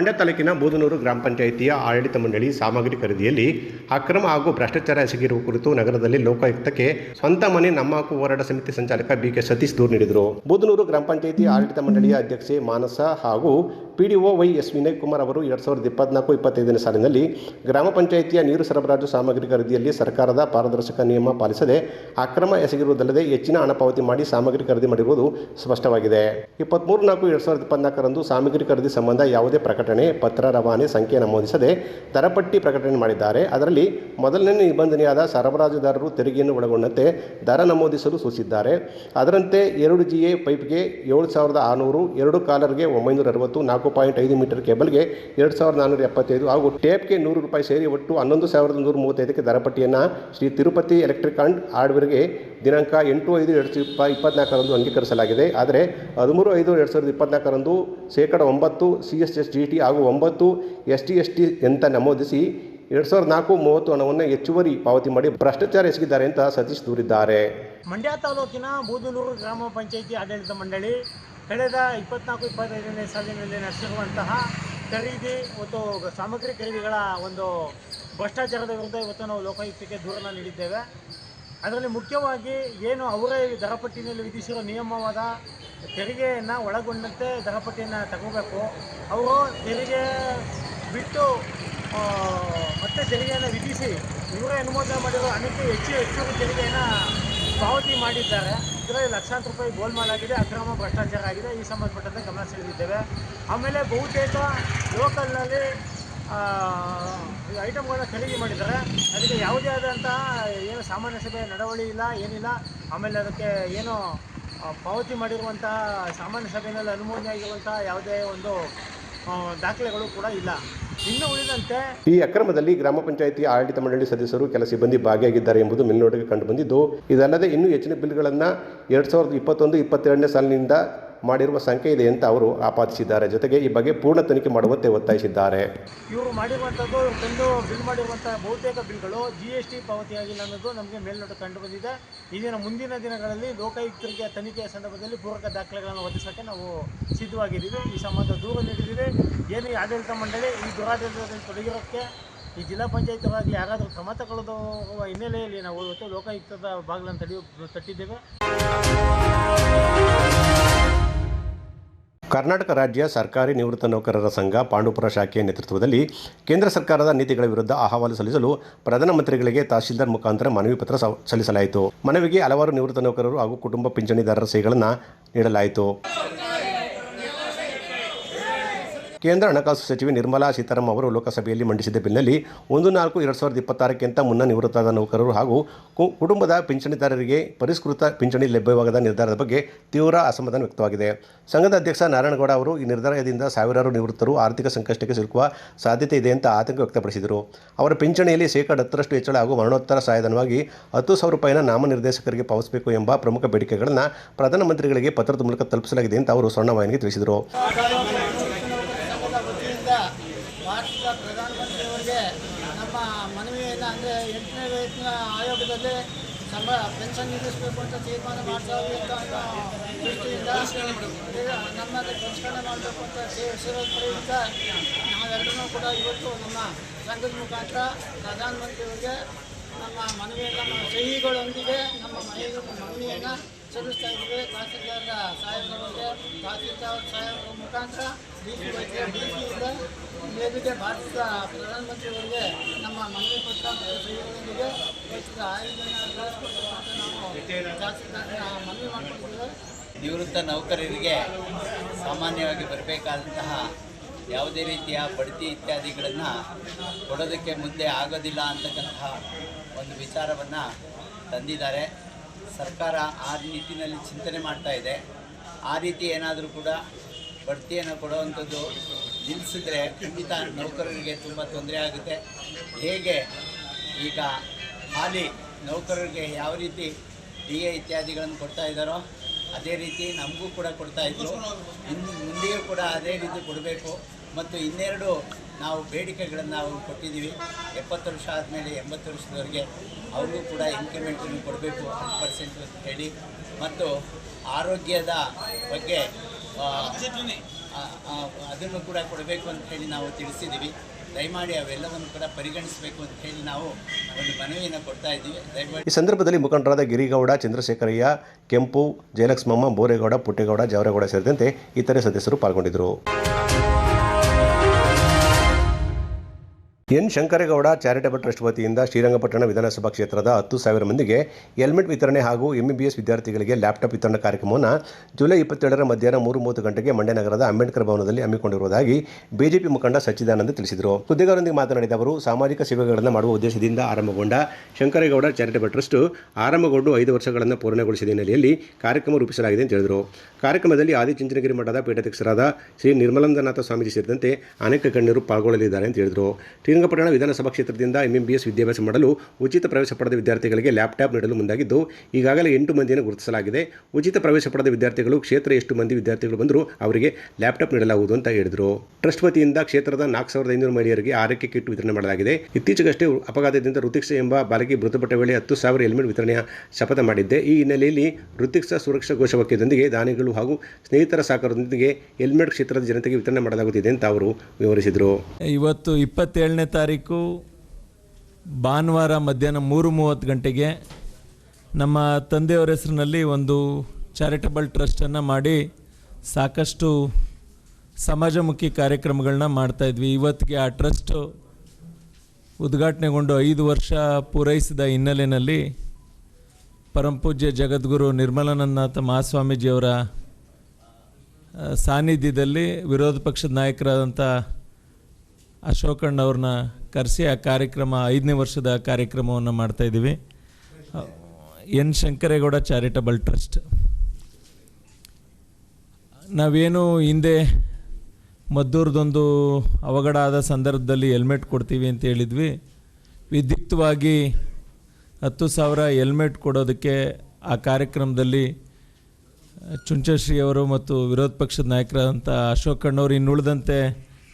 ಮಂಡ್ಯ ತಾಲೂಕಿನ ಬೂದನೂರು ಗ್ರಾಮ ಪಂಚಾಯಿತಿಯ ಆಡಳಿತ ಮಂಡಳಿ ಸಾಮಗ್ರಿ ಖರೀದಿಯಲ್ಲಿ ಅಕ್ರಮ ಹಾಗೂ ಭ್ರಷ್ಟಾಚಾರ ಎಸಗಿರುವ ಕುರಿತು ನಗರದಲ್ಲಿ ಲೋಕಾಯುಕ್ತಕ್ಕೆ ಸ್ವಂತ ಮನೆ, ನಮ್ಮ ಹಕ್ಕು ಹೋರಾಟ ಸಮಿತಿ ಸಂಚಾಲಕ ಬಿಕೆ ಸತೀಶ್ ದೂರು ನೀಡಿದರು. ಬೂದನೂರು ಗ್ರಾಮ ಪಂಚಾಯಿತಿ ಆಡಳಿತ ಮಂಡಳಿಯ ಅಧ್ಯಕ್ಷೆ ಮಾನಸ ಹಾಗೂ PDO Y S Vinay Kumar ಅವರು ಎರಡು ಸಾವಿರದ ಇಪ್ಪತ್ನಾಲ್ಕು, ಇಪ್ಪತ್ತೈದನೇ ಸಾಲಿನಲ್ಲಿ ಗ್ರಾಮ ಪಂಚಾಯಿತಿಯ ನೀರು ಸರಬರಾಜು ಸಾಮಗ್ರಿ ಖರೀದಿಯಲ್ಲಿ ಸರ್ಕಾರದ ಪಾರದರ್ಶಕ ನಿಯಮ ಪಾಲಿಸದೆ ಅಕ್ರಮ ಎಸಗಿರುವುದಲ್ಲದೆ ಹೆಚ್ಚಿನ ಹಣ ಪಾವತಿ ಮಾಡಿ ಸಾಮಗ್ರಿ ಖರೀದಿ ಮಾಡಿರುವುದು ಸ್ಪಷ್ಟವಾಗಿದೆ. ಇಪ್ಪತ್ಮೂರು ನಾಲ್ಕು ಎರಡು ಸಾವಿರದ ಇಪ್ಪತ್ನಾಲ್ಕರಂದು ಸಾಮಗ್ರಿ ಖರೀದಿ ಸಂಬಂಧ ಯಾವುದೇ ಪ್ರಕಟಣೆ, ಪತ್ರ ರವಾನೆ, ಸಂಖ್ಯೆ ನಮೂದಿಸದೆ ದರಪಟ್ಟಿ ಪ್ರಕಟಣೆ ಮಾಡಿದ್ದಾರೆ. ಅದರಲ್ಲಿ ಮೊದಲನೇ ನಿಬಂಧನೆಯಾದ ಸರಬರಾಜುದಾರರು ತೆರಿಗೆಯನ್ನು ಒಳಗೊಂಡಂತೆ ದರ ನಮೂದಿಸಲು ಸೂಚಿಸಿದ್ದಾರೆ. ಅದರಂತೆ ಎರಡು ಜಿ ಎ ಪೈಪ್ಗೆ ಏಳು ಸಾವಿರದ ಆರುನೂರು, ಎರಡು ಕಾಲರ್ಗೆ ಒಂಬೈನೂರ ಅರವತ್ತು, ನಾಲ್ಕು ಪಾಯಿಂಟ್ ಐದು ಮೀಟರ್ ಕೇಬಲ್ಗೆ ಎರಡು ಸಾವಿರದ ನಾನ್ನೂರ ಎಪ್ಪತ್ತೈದು ಹಾಗೂ ಟೇಪ್ಗೆ ನೂರು ರೂಪಾಯಿ ಸೇರಿ ಒಟ್ಟು ಹನ್ನೊಂದು ಸಾವಿರದ ನೂರ ಮೂವತ್ತೈದಕ್ಕೆ ದರಪಟ್ಟಿಯನ್ನು ಶ್ರೀ ತಿರುಪತಿ ಎಲೆಕ್ಟ್ರಿಕ್ ಅಂಡ್ ಹಾರ್ಡ್ವೇರ್ಗೆ ದಿನಾಂಕ ಎಂಟು ಐದು ಎರಡು ಸಾವಿರದ ಇಪ್ಪತ್ನಾಲ್ಕರಂದು ಅಂಗೀಕರಿಸಲಾಗಿದೆ. ಆದರೆ ಹದಿಮೂರು ಐದು ಎರಡು ಸಾವಿರದ ಇಪ್ಪತ್ನಾಲ್ಕರಂದು ಶೇಕಡ ಒಂಬತ್ತು C S S G T ಹಾಗೂ ಒಂಬತ್ತು ಎಸ್ ಟಿ ಎಸ್ ಟಿ ಅಂತ ನಮೂದಿಸಿ ಎರಡು ಸಾವಿರದ ನಾಲ್ಕು ಮೂವತ್ತು ಹಣವನ್ನು ಹೆಚ್ಚುವರಿ ಪಾವತಿ ಮಾಡಿ ಭ್ರಷ್ಟಾಚಾರ ಎಸಗಿದ್ದಾರೆ ಅಂತ ಸತೀಶ್ ದೂರಿದ್ದಾರೆ. ಮಂಡ್ಯ ತಾಲೂಕಿನ ಬೂದನೂರು ಗ್ರಾಮ ಪಂಚಾಯಿತಿ ಆಡಳಿತ ಮಂಡಳಿ ಕಳೆದ ಇಪ್ಪತ್ನಾಲ್ಕು, ಇಪ್ಪತ್ತೈದನೇ ಸಾಲಿನಲ್ಲಿ ನಡೆಸಿರುವಂತಹ ಖರೀದಿ ಮತ್ತು ಸಾಮಗ್ರಿ ಖರೀದಿಗಳ ಒಂದು ಭ್ರಷ್ಟಾಚಾರದ ವಿರುದ್ಧ ಇವತ್ತು ನಾವು ಲೋಕಾಯುಕ್ತಕ್ಕೆ ದೂರನ್ನು ನೀಡಿದ್ದೇವೆ. ಅದರಲ್ಲಿ ಮುಖ್ಯವಾಗಿ ಏನು ಅವರೇ ದರಪಟ್ಟಿನಲ್ಲಿ ವಿಧಿಸಿರೋ ನಿಯಮವಾದ ತೆರಿಗೆಯನ್ನು ಒಳಗೊಂಡಂತೆ ದರಪಟ್ಟಿಯನ್ನು ತಗೋಬೇಕು. ಅವರು ತೆರಿಗೆ ಬಿಟ್ಟು ಮತ್ತೆ ತೆರಿಗೆಯನ್ನು ವಿಧಿಸಿ ಇವರೇ ಅನುಮೋದನೆ ಮಾಡಿರೋ ಅನೇಕ ಹೆಚ್ಚು ಹೆಚ್ಚು ತೆರಿಗೆಯನ್ನು ಪಾವತಿ ಮಾಡಿದ್ದಾರೆ. ಇದರಲ್ಲಿ ಲಕ್ಷಾಂತರ ರೂಪಾಯಿ ಗೋಲ್ಮಾಲ್ ಆಗಿದೆ, ಅಕ್ರಮ ಭ್ರಷ್ಟಾಚಾರ ಆಗಿದೆ. ಈ ಸಂಬಂಧಪಟ್ಟಂತೆ ಗಮನ ಸೆಳೆದಿದ್ದೇವೆ. ಆಮೇಲೆ ಬಹುತೇಕ ಲೋಕಲ್ನಲ್ಲಿ ಐಟಮ್ಗಳನ್ನ ಖರೀದಿ ಮಾಡಿದ್ದಾರೆ. ಅದಕ್ಕೆ ಯಾವುದೇ ಆದಂತಹ ಏನು ಸಾಮಾನ್ಯ ಸಭೆ ನಡವಳಿ ಇಲ್ಲ, ಏನಿಲ್ಲ. ಆಮೇಲೆ ಅದಕ್ಕೆ ಏನು ಪಾವತಿ ಮಾಡಿರುವಂತಹ ಸಾಮಾನ್ಯ ಸಭೆಯಲ್ಲಿ ಅನುಮೋದನೆ ಆಗಿರುವಂತಹ ಯಾವುದೇ ಒಂದು ದಾಖಲೆಗಳು ಕೂಡ ಇಲ್ಲ. ಇನ್ನು ಉಳಿದಂತೆ ಈ ಅಕ್ರಮದಲ್ಲಿ ಗ್ರಾಮ ಪಂಚಾಯಿತಿ ಆಡಳಿತ ಮಂಡಳಿ ಸದಸ್ಯರು ಕೆಲ ಸಿಬ್ಬಂದಿ ಭಾಗಿಯಾಗಿದ್ದಾರೆ ಎಂಬುದು ಮೇಲ್ನೋಟಕ್ಕೆ ಕಂಡುಬಂದಿದ್ದು. ಇದಲ್ಲದೆ ಇನ್ನೂ ಹೆಚ್ಚಿನ ಬಿಲ್ಗಳನ್ನು ಎರಡು ಸಾವಿರದ ಇಪ್ಪತ್ತೊಂದು, ಇಪ್ಪತ್ತೆರಡನೇ ಸಾಲಿನಿಂದ ಮಾಡಿರುವ ಸಂಖ್ಯೆ ಇದೆ ಅಂತ ಅವರು ಆಪಾದಿಸಿದ್ದಾರೆ. ಜೊತೆಗೆ ಈ ಬಗ್ಗೆ ಪೂರ್ಣ ತನಿಖೆ ಮಾಡುವಂತೆ ಒತ್ತಾಯಿಸಿದ್ದಾರೆ. ಇವರು ಮಾಡಿರುವಂಥದ್ದು ತಂದು ಬಿಲ್ ಮಾಡಿರುವಂಥ ಬಹುತೇಕ ಬಿಲ್ಗಳು ಜಿ ಎಸ್ ಟಿ ಪಾವತಿಯಾಗಿಲ್ಲ ಅನ್ನೋದು ನಮಗೆ ಮೇಲ್ನೋಟ ಕಂಡು ಬಂದಿದೆ ಇದನ್ನು ಮುಂದಿನ ದಿನಗಳಲ್ಲಿ ಲೋಕಾಯುಕ್ತರಿಗೆ ತನಿಖೆಯ ಸಂದರ್ಭದಲ್ಲಿ ಪೂರಕ ದಾಖಲೆಗಳನ್ನು ಒದಗಿಸೋಕ್ಕೆ ನಾವು ಸಿದ್ಧವಾಗಿದ್ದೀವಿ. ಈ ಸಂಬಂಧ ದೂರು ನೀಡಿದ್ದೀವಿ. ಏನು ಆಡಳಿತ ಮಂಡಳಿ ಈ ದುರಾಡಳಿತದಲ್ಲಿ ತೊಡಗಿರೋಕ್ಕೆ ಈ ಜಿಲ್ಲಾ ಪಂಚಾಯತ್ ಯಾರಾದರೂ ಕ್ರಮ ತಗೊಳ್ಳೋದು ಹಿನ್ನೆಲೆಯಲ್ಲಿ ನಾವು ಇವತ್ತು ಲೋಕಾಯುಕ್ತದ ಬಾಗಿಲನ್ನು ತಡೆಯೋ ತಟ್ಟಿದ್ದೇವೆ. ಕರ್ನಾಟಕ ರಾಜ್ಯ ಸರ್ಕಾರಿ ನಿವೃತ್ತ ನೌಕರರ ಸಂಘ ಪಾಂಡುಪುರ ಶಾಖೆಯ ನೇತೃತ್ವದಲ್ಲಿ ಕೇಂದ್ರ ಸರ್ಕಾರದ ನೀತಿಗಳ ವಿರುದ್ಧ ಅಹವಾಲು ಸಲ್ಲಿಸಲು ಪ್ರಧಾನಮಂತ್ರಿಗಳಿಗೆ ತಹಶೀಲ್ದಾರ್ ಮುಖಾಂತರ ಮನವಿ ಪತ್ರ ಸಲ್ಲಿಸಲಾಯಿತು. ಮನವಿಗೆ ಹಲವಾರು ನಿವೃತ್ತ ನೌಕರರು ಹಾಗೂ ಕುಟುಂಬ ಪಿಂಚಣಿದಾರರ ಸಹಿಗಳನ್ನು ನೀಡಲಾಯಿತು. ಕೇಂದ್ರ ಹಣಕಾಸು ಸಚಿವೆ ನಿರ್ಮಲಾ ಸೀತಾರಾಮನ್ ಅವರು ಲೋಕಸಭೆಯಲ್ಲಿ ಮಂಡಿಸಿದ ಬಿಲ್ನಲ್ಲಿ ಒಂದು ನಾಲ್ಕು ಎರಡು ಸಾವಿರದ ಇಪ್ಪತ್ತಾರಕ್ಕಿಂತ ಮುನ್ನ ನಿವೃತ್ತಾದ ನೌಕರರು ಹಾಗೂ ಕುಟುಂಬದ ಪಿಂಚಣಿದಾರರಿಗೆ ಪರಿಷ್ಕೃತ ಪಿಂಚಣಿ ಲಭ್ಯವಾಗದ ನಿರ್ಧಾರದ ಬಗ್ಗೆ ತೀವ್ರ ಅಸಮಾಧಾನ ವ್ಯಕ್ತವಾಗಿದೆ. ಸಂಘದ ಅಧ್ಯಕ್ಷ ನಾರಾಯಣಗೌಡ ಅವರು ಈ ನಿರ್ಧಾರದಿಂದ ಸಾವಿರಾರು ನಿವೃತ್ತರು ಆರ್ಥಿಕ ಸಂಕಷ್ಟಕ್ಕೆ ಸಿಲುಕುವ ಸಾಧ್ಯತೆ ಇದೆ ಅಂತ ಆತಂಕ ವ್ಯಕ್ತಪಡಿಸಿದರು. ಅವರ ಪಿಂಚಣಿಯಲ್ಲಿ ಶೇಕಡ ಹತ್ತರಷ್ಟು ಹೆಚ್ಚಳ ಹಾಗೂ ಮರಣೋತ್ತರ ಸಹಾಯಧನವಾಗಿ ಹತ್ತು ಸಾವಿರ ರೂಪಾಯಿನ ನಾಮನಿರ್ದೇಶಕರಿಗೆ ಪಾವತಿಸಬೇಕು ಎಂಬ ಪ್ರಮುಖ ಬೇಡಿಕೆಗಳನ್ನು ಪ್ರಧಾನಮಂತ್ರಿಗಳಿಗೆ ಪತ್ರದ ಮೂಲಕ ತಲುಪಿಸಲಾಗಿದೆ ಅಂತ ಅವರು ಸ್ವರ್ಣವಾಹಿನಿಗೆ ತಿಳಿಸಿದರು ಸಂಘದ ವತಿಯಿಂದ ಭಾರತದ ಪ್ರಧಾನಮಂತ್ರಿಯವರಿಗೆ ನಮ್ಮ ಮನವಿಯನ್ನು ಅಂದರೆ ಎಂಟನೇ ವೇತನ ಆಯೋಗದಲ್ಲಿ ಸಂಬ ಪೆನ್ಷನ್ ನಿಲ್ಲಿಸಬೇಕು ಅಂತ ತೀರ್ಮಾನ ಮಾಡ್ತಾವೆ ಅಂತ ನಮ್ಮಲ್ಲಿ ಮಾಡಬೇಕು ಅಂತ ಪ್ರಯುಕ್ತ ನಾವೆಲ್ಲರೂ ಕೂಡ ಇವತ್ತು ನಮ್ಮ ಸಂಘದ ಮುಖಾಂತರ ಪ್ರಧಾನಮಂತ್ರಿಯವರಿಗೆ ನಮ್ಮ ಮನವಿಯನ್ನು, ನಮ್ಮ ಸಹಿಗಳೊಂದಿಗೆ ನಮ್ಮ ಮನೆಯ ಮನವಿಯನ್ನು ಸಾಹೇಬರ ಮುಖಾಂತರ ನಮ್ಮ ಮನವಿ ನಿವೃತ್ತ ನೌಕರರಿಗೆ ಸಾಮಾನ್ಯವಾಗಿ ಬರಬೇಕಾದಂತಹ ಯಾವುದೇ ರೀತಿಯ ಬಡ್ತಿ ಇತ್ಯಾದಿಗಳನ್ನು ಕೊಡೋದಕ್ಕೆ ಮುಂದೆ ಆಗೋದಿಲ್ಲ ಅಂತಕ್ಕಂತಹ ಒಂದು ವಿಚಾರವನ್ನು ತಂದಿದ್ದಾರೆ. ಸರ್ಕಾರ ಆ ನಿಟ್ಟಿನಲ್ಲಿ ಚಿಂತನೆ ಮಾಡ್ತಾ ಇದೆ. ಆ ರೀತಿ ಏನಾದರೂ ಕೂಡ ಬಡ್ತಿಯನ್ನು ಕೊಡುವಂಥದ್ದು ನಿಲ್ಲಿಸಿದ್ರೆ ಖಂಡಿತ ನೌಕರರಿಗೆ ತುಂಬ ತೊಂದರೆ ಆಗುತ್ತೆ. ಹೇಗೆ ಈಗ ಹಾಲಿ ನೌಕರರಿಗೆ ಯಾವ ರೀತಿ ಡಿ ಎ ಇತ್ಯಾದಿಗಳನ್ನು ಕೊಡ್ತಾ ಇದ್ದಾರೋ ಅದೇ ರೀತಿ ನಮಗೂ ಕೂಡ ಕೊಡ್ತಾ ಇದ್ದರು ಇನ್ನು ಮುಂದೆಯೂ ಕೂಡ ಅದೇ ರೀತಿ ಕೊಡಬೇಕು. ಮತ್ತು ಇನ್ನೆರಡು ನಾವು ಬೇಡಿಕೆಗಳನ್ನು ನಾವು ಕೊಟ್ಟಿದ್ದೀವಿ. ಎಪ್ಪತ್ತು ವರ್ಷ ಆದಮೇಲೆ ಎಂಬತ್ತು ವರ್ಷದವರೆಗೆ ಅವ್ರಿಗೂ ಕೂಡ ಇನ್ಕ್ರಿಮೆಂಟನ್ನು ಕೊಡಬೇಕು ಹತ್ತು ಪರ್ಸೆಂಟ್ ಅಂತ ಹೇಳಿ. ಮತ್ತು ಆರೋಗ್ಯದ ಬಗ್ಗೆ ಅದನ್ನು ಕೂಡ ಕೊಡಬೇಕು ಅಂತ ಹೇಳಿ ನಾವು ತಿಳಿಸಿದ್ದೀವಿ. ದಯಮಾಡಿ ಅವೆಲ್ಲವನ್ನು ಕೂಡ ಪರಿಗಣಿಸಬೇಕು ಅಂತ ಹೇಳಿ ನಾವು ಒಂದು ಮನವಿಯನ್ನು ಕೊಡ್ತಾ ಇದ್ದೀವಿ. ಈ ಸಂದರ್ಭದಲ್ಲಿ ಮುಖಂಡರಾದ ಗಿರಿಗೌಡ, ಚಂದ್ರಶೇಖರಯ್ಯ, ಕೆಂಪು, ಜಯಲಕ್ಷ್ಮಮ್ಮ, ಬೋರೇಗೌಡ, ಪುಟ್ಟೇಗೌಡ, ಜವರಗೌಡ ಸೇರಿದಂತೆ ಇತರೆ ಸದಸ್ಯರು ಪಾಲ್ಗೊಂಡಿದ್ದರು. ಎನ್ ಶಂಕರೇಗೌಡ ಚಾರಿಟಬಲ್ ಟ್ರಸ್ಟ್ ವತಿಯಿಂದ ಶ್ರೀರಂಗಪಟ್ಟಣ ವಿಧಾನಸಭಾ ಕ್ಷೇತ್ರದ ಹತ್ತು ಸಾವಿರ ಮಂದಿಗೆ ಹೆಲ್ಮೆಟ್ ವಿತರಣೆ ಹಾಗೂ ಎಂಬಿಬಿಎಸ್ ವಿದ್ಯಾರ್ಥಿಗಳಿಗೆ ಲ್ಯಾಪ್ಟಾಪ್ ವಿತರಣಾ ಕಾರ್ಯಕ್ರಮವನ್ನು ಜುಲೈ ಇಪ್ಪತ್ತೆರಡರ ಮಧ್ಯಾಹ್ನ ಮೂರು ಮೂವತ್ತು ಗಂಟೆಗೆ ಮಂಡ್ಯ ನಗರದ ಅಂಬೇಡ್ಕರ್ ಭವನದಲ್ಲಿ ಹಮ್ಮಿಕೊಂಡಿರುವುದಾಗಿ ಬಿಜೆಪಿ ಮುಖಂಡ ಸಚ್ಚಿದಾನಂದ ತಿಳಿಸಿದರು. ಸುದ್ದಿಗಾರರೊಂದಿಗೆ ಮಾತನಾಡಿದ ಅವರು, ಸಾಮಾಜಿಕ ಸೇವೆಗಳನ್ನು ಮಾಡುವ ಉದ್ದೇಶದಿಂದ ಆರಂಭಗೊಂಡ ಶಂಕರೇಗೌಡ ಚಾರಿಟಬಲ್ ಟ್ರಸ್ಟ್ ಆರಂಭಗೊಂಡು ಐದು ವರ್ಷಗಳನ್ನು ಪೂರ್ಣಗೊಳಿಸಿದ ಹಿನ್ನೆಲೆಯಲ್ಲಿ ಕಾರ್ಯಕ್ರಮ ರೂಪಿಸಲಾಗಿದೆ ಅಂತ ಹೇಳಿದರು. ಕಾರ್ಯಕ್ರಮದಲ್ಲಿ ಆದಿಚುಂಚನಗಿರಿ ಮಠದ ಪೀಠಾಧ್ಯಕ್ಷರಾದ ಶ್ರೀ ನಿರ್ಮಲಾನಂದನಾಥ ಸ್ವಾಮೀಜಿ ಸೇರಿದಂತೆ ಅನೇಕ ಗಣ್ಯರು ಪಾಲ್ಗೊಳ್ಳಲಿದ್ದಾರೆ ಅಂತ ಹೇಳಿದರು. ಶ್ರೀರಂಗಪಟ್ಟಣ ವಿಧಾನಸಭಾ ಕ್ಷೇತ್ರದಿಂದ ಎಂಎಂಬಿಎಸ್ ವಿದ್ಯಾಭ್ಯಾಸ ಮಾಡಲು ಉಚಿತ ಪ್ರವೇಶ ಪಡೆದ ವಿದ್ಯಾರ್ಥಿಗಳಿಗೆ ಲ್ಯಾಪ್ಟಾಪ್ ನೀಡಲು ಮುಂದಾಗಿದ್ದು, ಈಗಾಗಲೇ ಎಂಟು ಮಂದಿಯನ್ನು ಗುರುತಿಸಲಾಗಿದೆ. ಉಚಿತ ಪ್ರವೇಶ ಪಡೆದ ವಿದ್ಯಾರ್ಥಿಗಳು ಕ್ಷೇತ್ರ ಎಷ್ಟು ಮಂದಿ ವಿದ್ಯಾರ್ಥಿಗಳು ಬಂದರೂ ಅವರಿಗೆ ಲ್ಯಾಪ್ಟಾಪ್ ನೀಡಲಾಗುವುದು ಅಂತ ಹೇಳಿದರು. ಟ್ರಸ್ಟ್ ವತಿಯಿಂದ ಕ್ಷೇತ್ರದ ನಾಲ್ಕು ಸಾವಿರದ ಐನೂರು ಮಹಿಳೆಯರಿಗೆ ಆರೈಕೆ ಕಿಟ್ ವಿತರಣೆ ಮಾಡಲಾಗಿದೆ. ಇತ್ತೀಚೆಗಷ್ಟೇ ಅಪಘಾತದಿಂದ ಋತಿಕ್ಷ ಎಂಬ ಬಾಲಕಿ ಮೃತಪಟ್ಟ ವೇಳೆ ಹತ್ತು ಸಾವಿರ ಹೆಲ್ಮೆಟ್ ವಿತರಣೆಯ ಶಪಥ ಮಾಡಿದ್ದೆ. ಈ ಹಿನ್ನೆಲೆಯಲ್ಲಿ ಋತಿಕ್ಷ ಸುರಕ್ಷಾ ಘೋಷವಾಕ್ಯದೊಂದಿಗೆ ದಾನಿಗಳು ಹಾಗೂ ಸ್ನೇಹಿತರ ಸಹಕಾರದೊಂದಿಗೆ ಹೆಲ್ಮೆಟ್ ಕ್ಷೇತ್ರದ ಜನತೆಗೆ ವಿತರಣೆ ಮಾಡಲಾಗುತ್ತಿದೆ ಅಂತ ಅವರು ವಿವರಿಸಿದರು. ಇವತ್ತು ಇಪ್ಪತ್ತೇಳನೇ ತಾರೀಕು ಭಾನುವಾರ ಮಧ್ಯಾಹ್ನ ಮೂರು ಮೂವತ್ತು ಗಂಟೆಗೆ ನಮ್ಮ ತಂದೆಯವರ ಹೆಸರಿನಲ್ಲಿ ಒಂದು ಚಾರಿಟಬಲ್ ಟ್ರಸ್ಟನ್ನು ಮಾಡಿ ಸಾಕಷ್ಟು ಸಮಾಜಮುಖಿ ಕಾರ್ಯಕ್ರಮಗಳನ್ನ ಮಾಡ್ತಾಯಿದ್ವಿ ಇವತ್ತಿಗೆ ಆ ಟ್ರಸ್ಟ್ ಉದ್ಘಾಟನೆಗೊಂಡು ಐದು ವರ್ಷ ಪೂರೈಸಿದ ಹಿನ್ನೆಲೆಯಲ್ಲಿ ಪರಮಪೂಜ್ಯ ಜಗದ್ಗುರು ನಿರ್ಮಲಾನಂದನಾಥ ಮಹಾಸ್ವಾಮೀಜಿಯವರ ಸಾನ್ನಿಧ್ಯದಲ್ಲಿ ವಿರೋಧ ಪಕ್ಷದ ನಾಯಕರಾದಂಥ ಅಶೋಕಣ್ಣವ್ರನ್ನ ಕರೆಸಿ ಆ ಕಾರ್ಯಕ್ರಮ, ಐದನೇ ವರ್ಷದ ಕಾರ್ಯಕ್ರಮವನ್ನು ಮಾಡ್ತಾಯಿದ್ದೀವಿ ಎನ್ ಶಂಕರೇಗೌಡ ಚಾರಿಟಬಲ್ ಟ್ರಸ್ಟ್. ನಾವೇನು ಹಿಂದೆ ಮದ್ದೂರದೊಂದು ಅವಘಡ ಆದ ಸಂದರ್ಭದಲ್ಲಿ ಹೆಲ್ಮೆಟ್ ಕೊಡ್ತೀವಿ ಅಂತ ಹೇಳಿದ್ವಿ. ವಿದ್ಯುಕ್ತವಾಗಿ ಹತ್ತು ಸಾವಿರ ಹೆಲ್ಮೆಟ್ ಕೊಡೋದಕ್ಕೆ ಆ ಕಾರ್ಯಕ್ರಮದಲ್ಲಿ ಚುಂಚಶ್ರೀ ಅವರು ಮತ್ತು ವಿರೋಧ ಪಕ್ಷದ ನಾಯಕರಾದಂಥ ಅಶೋಕ್ ಕಣ್ಣವ್ರು ಇನ್ನುಳಿದಂತೆ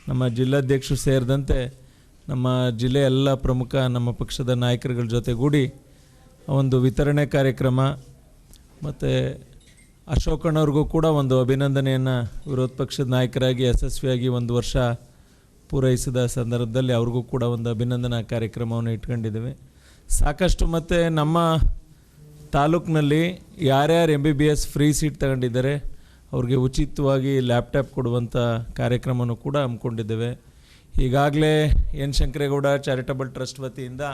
ನಮ್ಮ ಜಿಲ್ಲಾಧ್ಯಕ್ಷರು ಸೇರಿದಂತೆ ನಮ್ಮ ಜಿಲ್ಲೆಯ ಎಲ್ಲ ಪ್ರಮುಖ ನಮ್ಮ ಪಕ್ಷದ ನಾಯಕರುಗಳ ಜೊತೆಗೂಡಿ ಒಂದು ವಿತರಣೆ ಕಾರ್ಯಕ್ರಮ ಮತ್ತು ಅಶೋಕಣ್ಣವ್ರಿಗೂ ಕೂಡ ಒಂದು ಅಭಿನಂದನೆಯನ್ನು ವಿರೋಧ ಪಕ್ಷದ ನಾಯಕರಾಗಿ, ಯಶಸ್ವಿಯಾಗಿ ಒಂದು ವರ್ಷ ಪೂರೈಸಿದ ಸಂದರ್ಭದಲ್ಲಿ ಅವ್ರಿಗೂ ಕೂಡ ಒಂದು ಅಭಿನಂದನಾ ಕಾರ್ಯಕ್ರಮವನ್ನು ಇಟ್ಕೊಂಡಿದ್ದೇವೆ. ಸಾಕಷ್ಟು ಮತ್ತು ನಮ್ಮ ತಾಲೂಕಿನಲ್ಲಿ ಯಾರ್ಯಾರು M B B S free seat ತಗೊಂಡಿದ್ದಾರೆ ಅವ್ರಿಗೆ ಉಚಿತವಾಗಿ ಲ್ಯಾಪ್ಟಾಪ್ ಕೊಡುವಂಥ ಕಾರ್ಯಕ್ರಮವನ್ನು ಕೂಡ ಹಮ್ಮಿಕೊಂಡಿದ್ದೇವೆ. ಈಗಾಗಲೇ ಎನ್ ಶಂಕರೇಗೌಡ ಚಾರಿಟಬಲ್ ಟ್ರಸ್ಟ್ ವತಿಯಿಂದ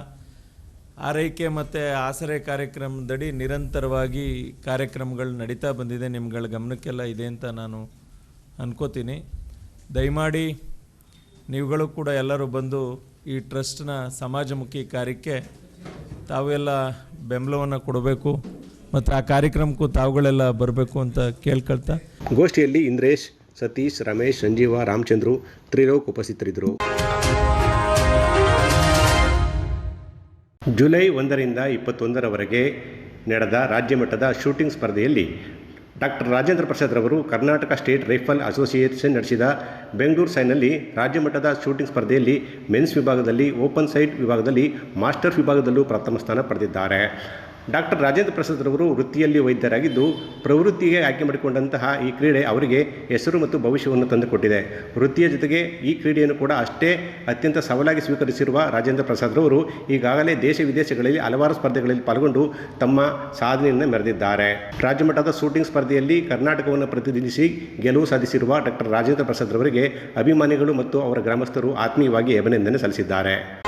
ಆರೈಕೆ ಮತ್ತು ಆಸರೆ ಕಾರ್ಯಕ್ರಮದಡಿ ನಿರಂತರವಾಗಿ ಕಾರ್ಯಕ್ರಮಗಳು ನಡೀತಾ ಬಂದಿದೆ. ನಿಮ್ಗಳ ಗಮನಕ್ಕೆಲ್ಲ ಇದೆ ಅಂತ ನಾನು ಅನ್ಕೋತೀನಿ. ದಯಮಾಡಿ ನೀವುಗಳು ಕೂಡ ಎಲ್ಲರೂ ಬಂದು ಈ ಟ್ರಸ್ಟ್ನ ಸಮಾಜಮುಖಿ ಕಾರ್ಯಕ್ಕೆ ತಾವೆಲ್ಲ ಬೆಂಬಲವನ್ನು ಕೊಡಬೇಕು. ಮತ್ತು ಆ ಕಾರ್ಯಕ್ರಮಕ್ಕೂ ತಾವುಗಳೆಲ್ಲ ಬರಬೇಕು ಅಂತ ಕೇಳ್ಕೊಳ್ತಾ. ಗೋಷ್ಠಿಯಲ್ಲಿ ಇಂದ್ರೇಶ್, ಸತೀಶ್, ರಮೇಶ್, ಸಂಜೀವ, ರಾಮಚಂದ್ರು ತ್ರಿಲೋಕ್ ಉಪಸ್ಥಿತರಿದ್ದರು. ಜುಲೈ ಒಂದರಿಂದ ಇಪ್ಪತ್ತೊಂದರವರೆಗೆ ನಡೆದ ರಾಜ್ಯಮಟ್ಟದ ಶೂಟಿಂಗ್ ಸ್ಪರ್ಧೆಯಲ್ಲಿ ಡಾಕ್ಟರ್ ರಾಜೇಂದ್ರ ಪ್ರಸಾದ್ ರವರು ಕರ್ನಾಟಕ ಸ್ಟೇಟ್ ರೈಫಲ್ ಅಸೋಸಿಯೇಷನ್ ನಡೆಸಿದ ಬೆಂಗಳೂರು ಸೈನಲ್ಲಿ ರಾಜ್ಯಮಟ್ಟದ ಶೂಟಿಂಗ್ ಸ್ಪರ್ಧೆಯಲ್ಲಿ ಮೆನ್ಸ್ ವಿಭಾಗದಲ್ಲಿ, ಓಪನ್ ಸೈಡ್ ವಿಭಾಗದಲ್ಲಿ ಮಾಸ್ಟರ್ ವಿಭಾಗದಲ್ಲೂ ಪ್ರಥಮ ಸ್ಥಾನ ಪಡೆದಿದ್ದಾರೆ. ಡಾಕ್ಟರ್ ರಾಜೇಂದ್ರ ಪ್ರಸಾದ್ರವರು ವೃತ್ತಿಯಲ್ಲಿ ವೈದ್ಯರಾಗಿದ್ದು, ಪ್ರವೃತ್ತಿಗೆ ಆಯ್ಕೆ ಮಾಡಿಕೊಂಡಂತಹ ಈ ಕ್ರೀಡೆ ಅವರಿಗೆ ಹೆಸರು ಮತ್ತು ಭವಿಷ್ಯವನ್ನು ತಂದುಕೊಟ್ಟಿದೆ. ವೃತ್ತಿಯ ಜೊತೆಗೆ ಈ ಕ್ರೀಡೆಯನ್ನು ಕೂಡ ಅಷ್ಟೇ ಅತ್ಯಂತ ಸವಾಲಾಗಿ ಸ್ವೀಕರಿಸಿರುವ ರಾಜೇಂದ್ರ ಪ್ರಸಾದ್ರವರು ಈಗಾಗಲೇ ದೇಶ ವಿದೇಶಗಳಲ್ಲಿ ಹಲವಾರು ಸ್ಪರ್ಧೆಗಳಲ್ಲಿ ಪಾಲ್ಗೊಂಡು ತಮ್ಮ ಸಾಧನೆಯನ್ನು ಮೆರೆದಿದ್ದಾರೆ. ರಾಜ್ಯಮಟ್ಟದ ಶೂಟಿಂಗ್ ಸ್ಪರ್ಧೆಯಲ್ಲಿ ಕರ್ನಾಟಕವನ್ನು ಪ್ರತಿನಿಧಿಸಿ ಗೆಲುವು ಸಾಧಿಸಿರುವ ಡಾಕ್ಟರ್ ರಾಜೇಂದ್ರ ಪ್ರಸಾದ್ರವರಿಗೆ ಅಭಿಮಾನಿಗಳು ಮತ್ತು ಅವರ ಗ್ರಾಮಸ್ಥರು ಆತ್ಮೀಯವಾಗಿ ಅಭಿನಂದನೆ ಸಲ್ಲಿಸಿದ್ದಾರೆ.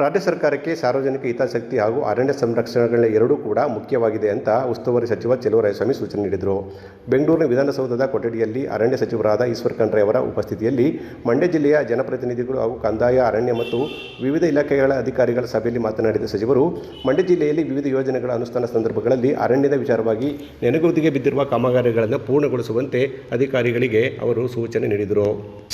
ರಾಜ್ಯ ಸರ್ಕಾರಕ್ಕೆ ಸಾರ್ವಜನಿಕ ಹಿತಾಸಕ್ತಿ ಹಾಗೂ ಅರಣ್ಯ ಸಂರಕ್ಷಣೆಗಳ ಎರಡೂ ಕೂಡ ಮುಖ್ಯವಾಗಿದೆ ಅಂತ ಉಸ್ತುವಾರಿ ಸಚಿವ ಚೆಲುವರಾಯಸ್ವಾಮಿ ಸೂಚನೆ ನೀಡಿದರು. ಬೆಂಗಳೂರಿನ ವಿಧಾನಸೌಧದ ಕೊಠಡಿಯಲ್ಲಿ ಅರಣ್ಯ ಸಚಿವರಾದ ಈಶ್ವರ್ ಖಂಡ್ರೆ ಅವರ ಉಪಸ್ಥಿತಿಯಲ್ಲಿ ಮಂಡ್ಯ ಜಿಲ್ಲೆಯ ಜನಪ್ರತಿನಿಧಿಗಳು ಹಾಗೂ ಕಂದಾಯ, ಅರಣ್ಯ ಮತ್ತು ವಿವಿಧ ಇಲಾಖೆಗಳ ಅಧಿಕಾರಿಗಳ ಸಭೆಯಲ್ಲಿ ಮಾತನಾಡಿದ ಸಚಿವರು, ಮಂಡ್ಯ ಜಿಲ್ಲೆಯಲ್ಲಿ ವಿವಿಧ ಯೋಜನೆಗಳ ಅನುಷ್ಠಾನ ಸಂದರ್ಭಗಳಲ್ಲಿ ಅರಣ್ಯದ ವಿಚಾರವಾಗಿ ನೆನೆಗುದಿಗೆ ಬಿದ್ದಿರುವ ಕಾಮಗಾರಿಗಳನ್ನು ಪೂರ್ಣಗೊಳಿಸುವಂತೆ ಅಧಿಕಾರಿಗಳಿಗೆ ಅವರು ಸೂಚನೆ ನೀಡಿದರು.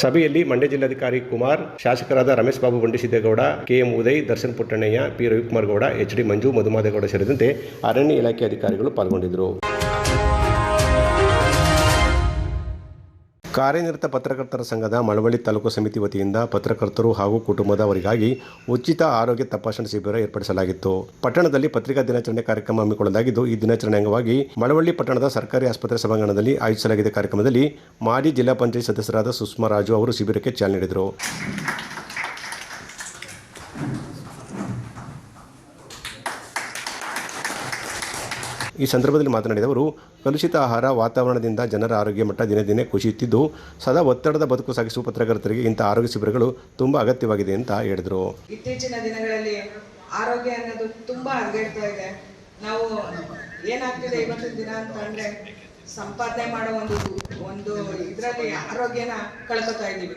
ಸಭೆಯಲ್ಲಿ ಮಂಡ್ಯ ಜಿಲ್ಲಾಧಿಕಾರಿ ಕುಮಾರ್, ಶಾಸಕರಾದ Ramesh Babu Bandisiddegowda KM Uday Darshan Puttannaiah, P. Ravikumar Gowda H. D. Manju, Madhu Madegowda ಸೇರಿದಂತೆ ಅರಣ್ಯ ಇಲಾಖೆ ಅಧಿಕಾರಿಗಳು ಪಾಲ್ಗೊಂಡಿದ್ದರು. ಕಾರ್ಯನಿರತ ಪತ್ರಕರ್ತರ ಸಂಘದ ಮಳವಳ್ಳಿ ತಾಲೂಕು ಸಮಿತಿ ವತಿಯಿಂದ ಪತ್ರಕರ್ತರು ಹಾಗೂ ಕುಟುಂಬದವರಿಗಾಗಿ ಉಚಿತ ಆರೋಗ್ಯ ತಪಾಸಣಾ ಶಿಬಿರ ಏರ್ಪಡಿಸಲಾಗಿತ್ತು. ಪಟ್ಟಣದಲ್ಲಿ ಪತ್ರಿಕಾ ದಿನಾಚರಣೆ ಕಾರ್ಯಕ್ರಮ ಹಮ್ಮಿಕೊಳ್ಳಲಾಗಿದ್ದು, ಈ ದಿನಾಚರಣೆ ಅಂಗವಾಗಿ ಮಳವಳ್ಳಿ ಪಟ್ಟಣದ ಸರ್ಕಾರಿ ಆಸ್ಪತ್ರೆ ಸಭಾಂಗಣದಲ್ಲಿ ಆಯೋಜಿಸಲಾಗಿದ್ದ ಕಾರ್ಯಕ್ರಮದಲ್ಲಿ ಮಾಜಿ ಜಿಲ್ಲಾ ಪಂಚಾಯತ್ ಸದಸ್ಯರಾದ ಸುಷ್ಮಾ ರಾಜು ಅವರು ಶಿಬಿರಕ್ಕೆ ಚಾಲನೆ ನೀಡಿದರು. ಈ ಸಂದರ್ಭದಲ್ಲಿ ಮಾತನಾಡಿದ ಅವರು, ಕಲುಷಿತ ಆಹಾರ ವಾತಾವರಣದಿಂದ ಜನರ ಆರೋಗ್ಯ ಮಟ್ಟ ದಿನೇ ದಿನೇ ಕುಸಿಯುತ್ತಿದ್ದು, ಸದಾ ಒತ್ತಡದ ಬದುಕು ಸಾಗಿಸುವ ಪತ್ರಕರ್ತರಿಗೆ ಇಂಥ ಆರೋಗ್ಯ ಶಿಬಿರಗಳು ತುಂಬ ಅಗತ್ಯವಾಗಿದೆ ಅಂತ ಹೇಳಿದರು. ಇತ್ತೀಚಿನ ದಿನಗಳಲ್ಲಿ ಆರೋಗ್ಯ ಅನ್ನೋದು ತುಂಬಾ ಹದಗೆಡ್ತಾ ಇದೆ. ನಾವು ಏನಾಗ್ತಿದೆ ಇವತ್ತಿನ ದಿನ ಅಂತಂದ್ರೆ ಸಂಪಾದನೆ ಮಾಡೋ ಒಂದು ಒಂದು ಇದರಲ್ಲಿ ಆರೋಗ್ಯನ ಕಳ್ಕೊತಾ ಇದ್ದೀವಿ.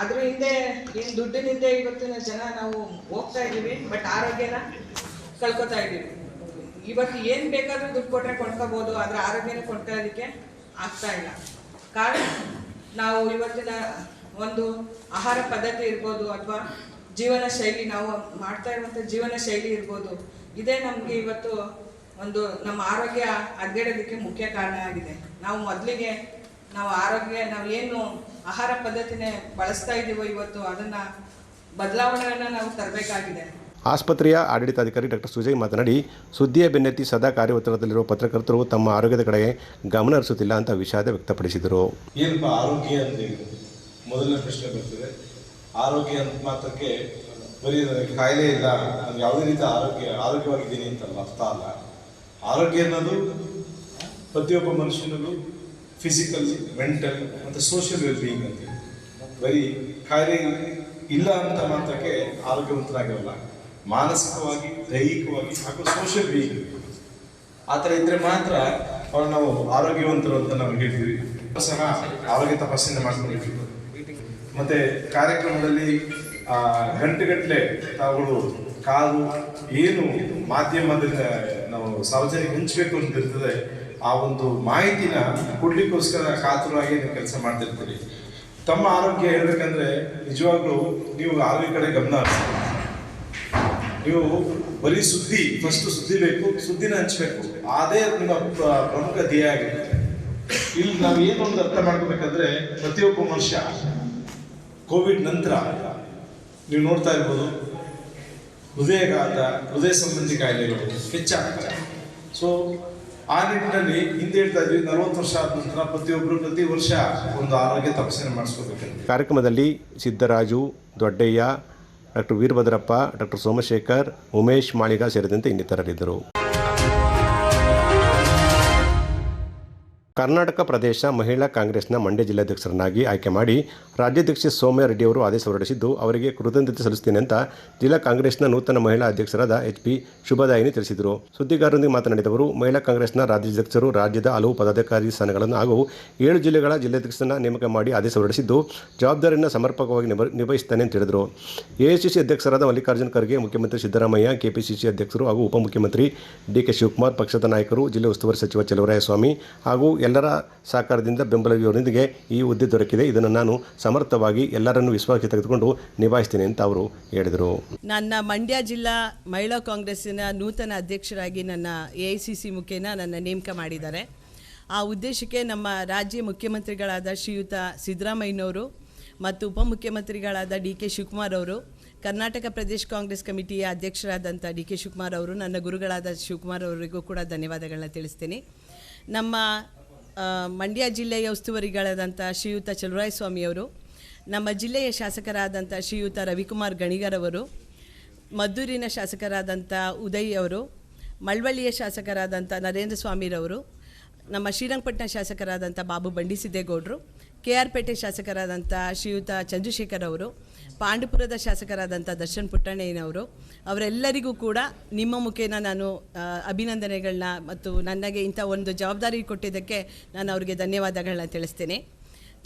ಅದ್ರ ಹಿಂದೆ ಏನು ದುಡ್ಡಿನಿಂದ ಇವತ್ತಿನ ಜನ ನಾವು ಹೋಗ್ತಾ ಇದ್ದೀವಿ, ಬಟ್ ಆರೋಗ್ಯನ ಕಳ್ಕೊತಾ ಇದ್ದೀವಿ. ಇವತ್ತು ಏನು ಬೇಕಾದ್ರೂ ದುಡ್ಡು ಕೊಟ್ಟರೆ ಕೊಂಡ್ಕೋಬೋದು, ಆದರೆ ಆರೋಗ್ಯನ ಕೊಂಡ್ಕೊಳ್ಳೋದಕ್ಕೆ ಆಗ್ತಾ ಇಲ್ಲ. ಕಾರಣ, ನಾವು ಇವತ್ತಿನ ಒಂದು ಆಹಾರ ಪದ್ಧತಿ ಇರ್ಬೋದು ಅಥವಾ ಜೀವನ ಶೈಲಿ, ನಾವು ಮಾಡ್ತಾ ಇರುವಂಥ ಜೀವನ ಶೈಲಿ ಇರ್ಬೋದು, ಇದೇ ನಮಗೆ ಇವತ್ತು ಒಂದು ನಮ್ಮ ಆರೋಗ್ಯ ಅದ್ಗೆಡೋದಕ್ಕೆ ಮುಖ್ಯ ಕಾರಣ ಆಗಿದೆ. ನಾವು ಮೊದಲಿಗೆ ನಾವು ಆರೋಗ್ಯ, ನಾವು ಏನು ಆಹಾರ ಪದ್ಧತಿನೇ ಬಳಸ್ತಾ ಇದ್ದೀವೋ ಇವತ್ತು, ಅದನ್ನು ಬದಲಾವಣೆಯನ್ನು ನಾವು ತರಬೇಕಾಗಿದೆ. ಆಸ್ಪತ್ರೆಯ ಆಡಳಿತಾಧಿಕಾರಿ ಡಾಕ್ಟರ್ ಸುಜಯ್ ಮಾತನಾಡಿ, ಸುದ್ದಿಯ ಬೆನ್ನತ್ತಿ ಸದಾ ಕಾರ್ಯಒತ್ತಡದಲ್ಲಿರುವ ಪತ್ರಕರ್ತರು ತಮ್ಮ ಆರೋಗ್ಯದ ಕಡೆಗೆ ಗಮನ ಹರಿಸುತ್ತಿಲ್ಲ ಅಂತ ವಿಷಾದ ವ್ಯಕ್ತಪಡಿಸಿದರು. ಏನಪ್ಪ, ಆರೋಗ್ಯ ಅಂತ ಮೊದಲನೇ ಪ್ರಶ್ನೆ ಬರ್ತದೆ. ಆರೋಗ್ಯ ಅಂತ ಮಾತ್ರಕ್ಕೆ ಬರೀ ನನಗೆ ಕಾಯಿಲೆ ಇಲ್ಲ. ನಾನು ಯಾವುದೇ ರೀತಿ ಆರೋಗ್ಯ, ಆರೋಗ್ಯವಾಗಿದ್ದೀನಿ ಅಂತಲ್ಲ, ಅರ್ಥ ಅಲ್ಲ. ಆರೋಗ್ಯ ಅನ್ನೋದು ಪ್ರತಿಯೊಬ್ಬ ಮನುಷ್ಯನಿಗೂ ಫಿಸಿಕಲ್ ಮೆಂಟಲ್ ಮತ್ತು ಸೋಷಿಯಲ್ ವೆಲ್ಬೀಯಿಂಗ್ ಅಂತ ಬರೀ ಕಾಯಿಲೆ ಇಲ್ಲ ಅಂತ ಮಾತ್ರಕ್ಕೆ ಆರೋಗ್ಯವಂತರಾಗಿರಲ್ಲ. ಮಾನಸಿಕವಾಗಿ, ದೈಹಿಕವಾಗಿ ಹಾಗೂ ಸೋಷಿಯಲ್ ಬೀಯಿಂಗ್ ಆ ಥರ ಇದ್ರೆ ಮಾತ್ರ ಅವ್ರು ನಾವು ಆರೋಗ್ಯವಂತರು ಅಂತ ನಾವು ಹೇಳ್ತೀವಿ. ಸಹ ಆರೋಗ್ಯ ತಪಾಸಣೆ ಮಾಡ್ಕೊಂಡಿದ್ವಿ ಮತ್ತೆ ಕಾರ್ಯಕ್ರಮದಲ್ಲಿ ಗಂಟೆಗಟ್ಟಲೆ ತಾವುಗಳು ಕಾಲು ಏನು ಮಾಧ್ಯಮದಿಂದ ನಾವು ಸಾರ್ವಜನಿಕ ಹಂಚಬೇಕು ಅಂತ ಇರ್ತದೆ, ಆ ಒಂದು ಮಾಹಿತಿನ ಕೊಡ್ಲಿಕ್ಕೋಸ್ಕರ ಕಾತುರಾಗಿ ನೀವು ಕೆಲಸ ಮಾಡ್ತಿರ್ತೀರಿ. ತಮ್ಮ ಆರೋಗ್ಯ ಹೇಳ್ಬೇಕಂದ್ರೆ ನಿಜವಾಗ್ಲೂ ನೀವು ಆರೋಗ್ಯ ಕಡೆ ಗಮನ ಹರಿಸ್ಬೇಕು. ನೀವು ಬರೀ ಸುದ್ದಿ ಫಸ್ಟ್ ಸುದ್ದಿ ಬೇಕು, ಸುದ್ದಿನ ಹಂಚ್ಬೇಕು. ಅದೇ ನಿಮ್ಮ ಪ್ರಮುಖ ಧ್ಯೇಯ ಆಗಿರುತ್ತೆ. ಇಲ್ಲಿ ನಾವು ಏನೊಂದು ಅರ್ಥ ಮಾಡ್ಕೋಬೇಕಂದ್ರೆ, ಪ್ರತಿಯೊಬ್ಬ ಮನುಷ್ಯ ಕೋವಿಡ್ ನಂತರ, ನೀವು ನೋಡ್ತಾ ಇರ್ಬೋದು, ಹೃದಯಘಾತ, ಹೃದಯ ಸಂಬಂಧಿ ಕಾಯಿಲೆಗಳು ಹೆಚ್ಚಾಗ್ತವೆ. ಸೊ ಆ ನಿಟ್ಟಿನಲ್ಲಿ ಹಿಂದೆ ಹೇಳ್ತಾ ಇದ್ವಿ, ನಲವತ್ತು ವರ್ಷ ಆದ ನಂತರ ಪ್ರತಿಯೊಬ್ಬರು ಪ್ರತಿ ವರ್ಷ ಒಂದು ಆರೋಗ್ಯ ತಪಾಸಣೆ ಮಾಡಿಸ್ಕೋಬೇಕಂತ. ಕಾರ್ಯಕ್ರಮದಲ್ಲಿ ಸಿದ್ದರಾಜು, ದೊಡ್ಡಯ್ಯ ಡಾಕ್ಟರ್ ವೀರಭದ್ರಪ್ಪ ಡಾಕ್ಟರ್ ಸೋಮಶೇಖರ್ ಉಮೇಶ್ ಮಾಳಿಗ ಸೇರಿದಂತೆ ಇನ್ನಿತರರಿದ್ದರು. ಕರ್ನಾಟಕ ಪ್ರದೇಶ ಮಹಿಳಾ ಕಾಂಗ್ರೆಸ್ನ ಮಂಡ್ಯ ಜಿಲ್ಲಾಧ್ಯಕ್ಷರನ್ನಾಗಿ ಆಯ್ಕೆ ಮಾಡಿ ರಾಜ್ಯಾಧ್ಯಕ್ಷೆ ಸೌಮ್ಯ ರೆಡ್ಡಿ ಅವರು ಆದೇಶ ಹೊರಡಿಸಿದ್ದು, ಅವರಿಗೆ ಕೃತಜ್ಞತೆ ಸಲ್ಲಿಸುತ್ತೇನೆ ಅಂತ ಜಿಲ್ಲಾ ಕಾಂಗ್ರೆಸ್ನ ನೂತನ ಮಹಿಳಾ ಅಧ್ಯಕ್ಷರಾದ ಎಚ್ ಪಿ ಶುಭದಾಯಿನಿ ತಿಳಿಸಿದರು. ಸುದ್ದಿಗಾರರೊಂದಿಗೆ ಮಾತನಾಡಿದವರು ಮಹಿಳಾ ಕಾಂಗ್ರೆಸ್ನ ರಾಜ್ಯಾಧ್ಯಕ್ಷರು ರಾಜ್ಯದ ಹಲವು ಪದಾಧಿಕಾರಿ ಸ್ಥಾನಗಳನ್ನು ಹಾಗೂ ಏಳು ಜಿಲ್ಲೆಗಳ ಜಿಲ್ಲಾಧ್ಯಕ್ಷರನ್ನ ನೇಮಕ ಮಾಡಿ ಆದೇಶ ಹೊರಡಿಸಿದ್ದು, ಜವಾಬ್ದಾರಿಯನ್ನು ಸಮರ್ಪಕವಾಗಿ ನಿಭ, ನಿಭಾಯಿಸುತ್ತಾನೆ ಅಂತ ಹೇಳಿದರು. ಎಐಸಿಸಿ ಅಧ್ಯಕ್ಷರಾದ ಮಲ್ಲಿಕಾರ್ಜುನ ಖರ್ಗೆ, ಮುಖ್ಯಮಂತ್ರಿ ಸಿದ್ದರಾಮಯ್ಯ, ಕೆಪಿಸಿಸಿ ಅಧ್ಯಕ್ಷರು ಹಾಗೂ ಉಪಮುಖ್ಯಮಂತ್ರಿ ಡಿ ಕೆ ಶಿವಕುಮಾರ್, ಪಕ್ಷದ ನಾಯಕರು, ಜಿಲ್ಲಾ ಉಸ್ತುವಾರಿ ಸಚಿವ ಚಲುವರಾಯಸ್ವಾಮಿ ಹಾಗೂ ಎಲ್ಲರ ಸಹಕಾರದಿಂದ ಬೆಂಬಲವಿರುವವರೊಂದಿಗೆ ಈ ಹುದ್ದೆ ದೊರಕಿದೆ. ಇದನ್ನು ನಾನು ಸಮರ್ಥವಾಗಿ ಎಲ್ಲರನ್ನು ವಿಶ್ವಾಸಕ್ಕೆ ತೆಗೆದುಕೊಂಡು ನಿಭಾಯಿಸ್ತೇನೆ ಅಂತ ಅವರು ಹೇಳಿದರು. ನನ್ನ ಮಂಡ್ಯ ಜಿಲ್ಲಾ ಮಹಿಳಾ ಕಾಂಗ್ರೆಸ್ಸಿನ ನೂತನ ಅಧ್ಯಕ್ಷರಾಗಿ ನನ್ನ ಎ ಐ ಸಿ ಸಿ ಮುಖೇನ ನನ್ನ ನೇಮಕ ಮಾಡಿದ್ದಾರೆ. ಆ ಉದ್ದೇಶಕ್ಕೆ ನಮ್ಮ ರಾಜ್ಯ ಮುಖ್ಯಮಂತ್ರಿಗಳಾದ ಶ್ರೀಯುತ ಸಿದ್ದರಾಮಯ್ಯನವರು ಮತ್ತು ಉಪಮುಖ್ಯಮಂತ್ರಿಗಳಾದ ಡಿ ಕೆ ಶಿವಕುಮಾರ್ ಅವರು, ಕರ್ನಾಟಕ ಪ್ರದೇಶ ಕಾಂಗ್ರೆಸ್ ಕಮಿಟಿಯ ಅಧ್ಯಕ್ಷರಾದಂಥ ಡಿ ಕೆ ಶಿವಕುಮಾರ್ ಅವರು, ನನ್ನ ಗುರುಗಳಾದ ಶಿವಕುಮಾರ್ ಅವರಿಗೂ ಕೂಡ ಧನ್ಯವಾದಗಳನ್ನ ತಿಳಿಸ್ತೀನಿ. ನಮ್ಮ ಮಂಡ್ಯ ಜಿಲ್ಲೆಯ ಉಸ್ತುವಾರಿಗಳಾದಂಥ ಶ್ರೀಯುತ ಚಲುರಾಯಸ್ವಾಮಿಯವರು ನಮ್ಮ ಜಿಲ್ಲೆಯ ಶಾಸಕರಾದಂಥ ಶ್ರೀಯುತ ರವಿಕುಮಾರ್ ಗಣಿಗರವರು ಮದ್ದೂರಿನ ಶಾಸಕರಾದಂಥ ಉದಯ್ ಅವರು, ಮಳವಳ್ಳಿಯ ಶಾಸಕರಾದಂಥ ನರೇಂದ್ರ ಸ್ವಾಮಿರವರು ನಮ್ಮ ಶ್ರೀರಂಗಪಟ್ಟಣ ಶಾಸಕರಾದಂಥ ಬಾಬು ಬಂಡಿಸಿದ್ದೇಗೌಡರು ಕೆ ಆರ್ ಪೇಟೆ ಶಾಸಕರಾದಂಥ ಶ್ರೀಯುತ ಚಂದ್ರಶೇಖರ್ ಅವರು, ಪಾಂಡುಪುರದ ಶಾಸಕರಾದಂಥ ದರ್ಶನ್ ಪುಟ್ಟಣ್ಣಯ್ಯನವರು, ಅವರೆಲ್ಲರಿಗೂ ಕೂಡ ನಿಮ್ಮ ಮುಖೇನ ನಾನು ಅಭಿನಂದನೆಗಳನ್ನ ಮತ್ತು ನನಗೆ ಇಂಥ ಒಂದು ಜವಾಬ್ದಾರಿ ಕೊಟ್ಟಿದ್ದಕ್ಕೆ ನಾನು ಅವರಿಗೆ ಧನ್ಯವಾದಗಳನ್ನ ತಿಳಿಸ್ತೇನೆ.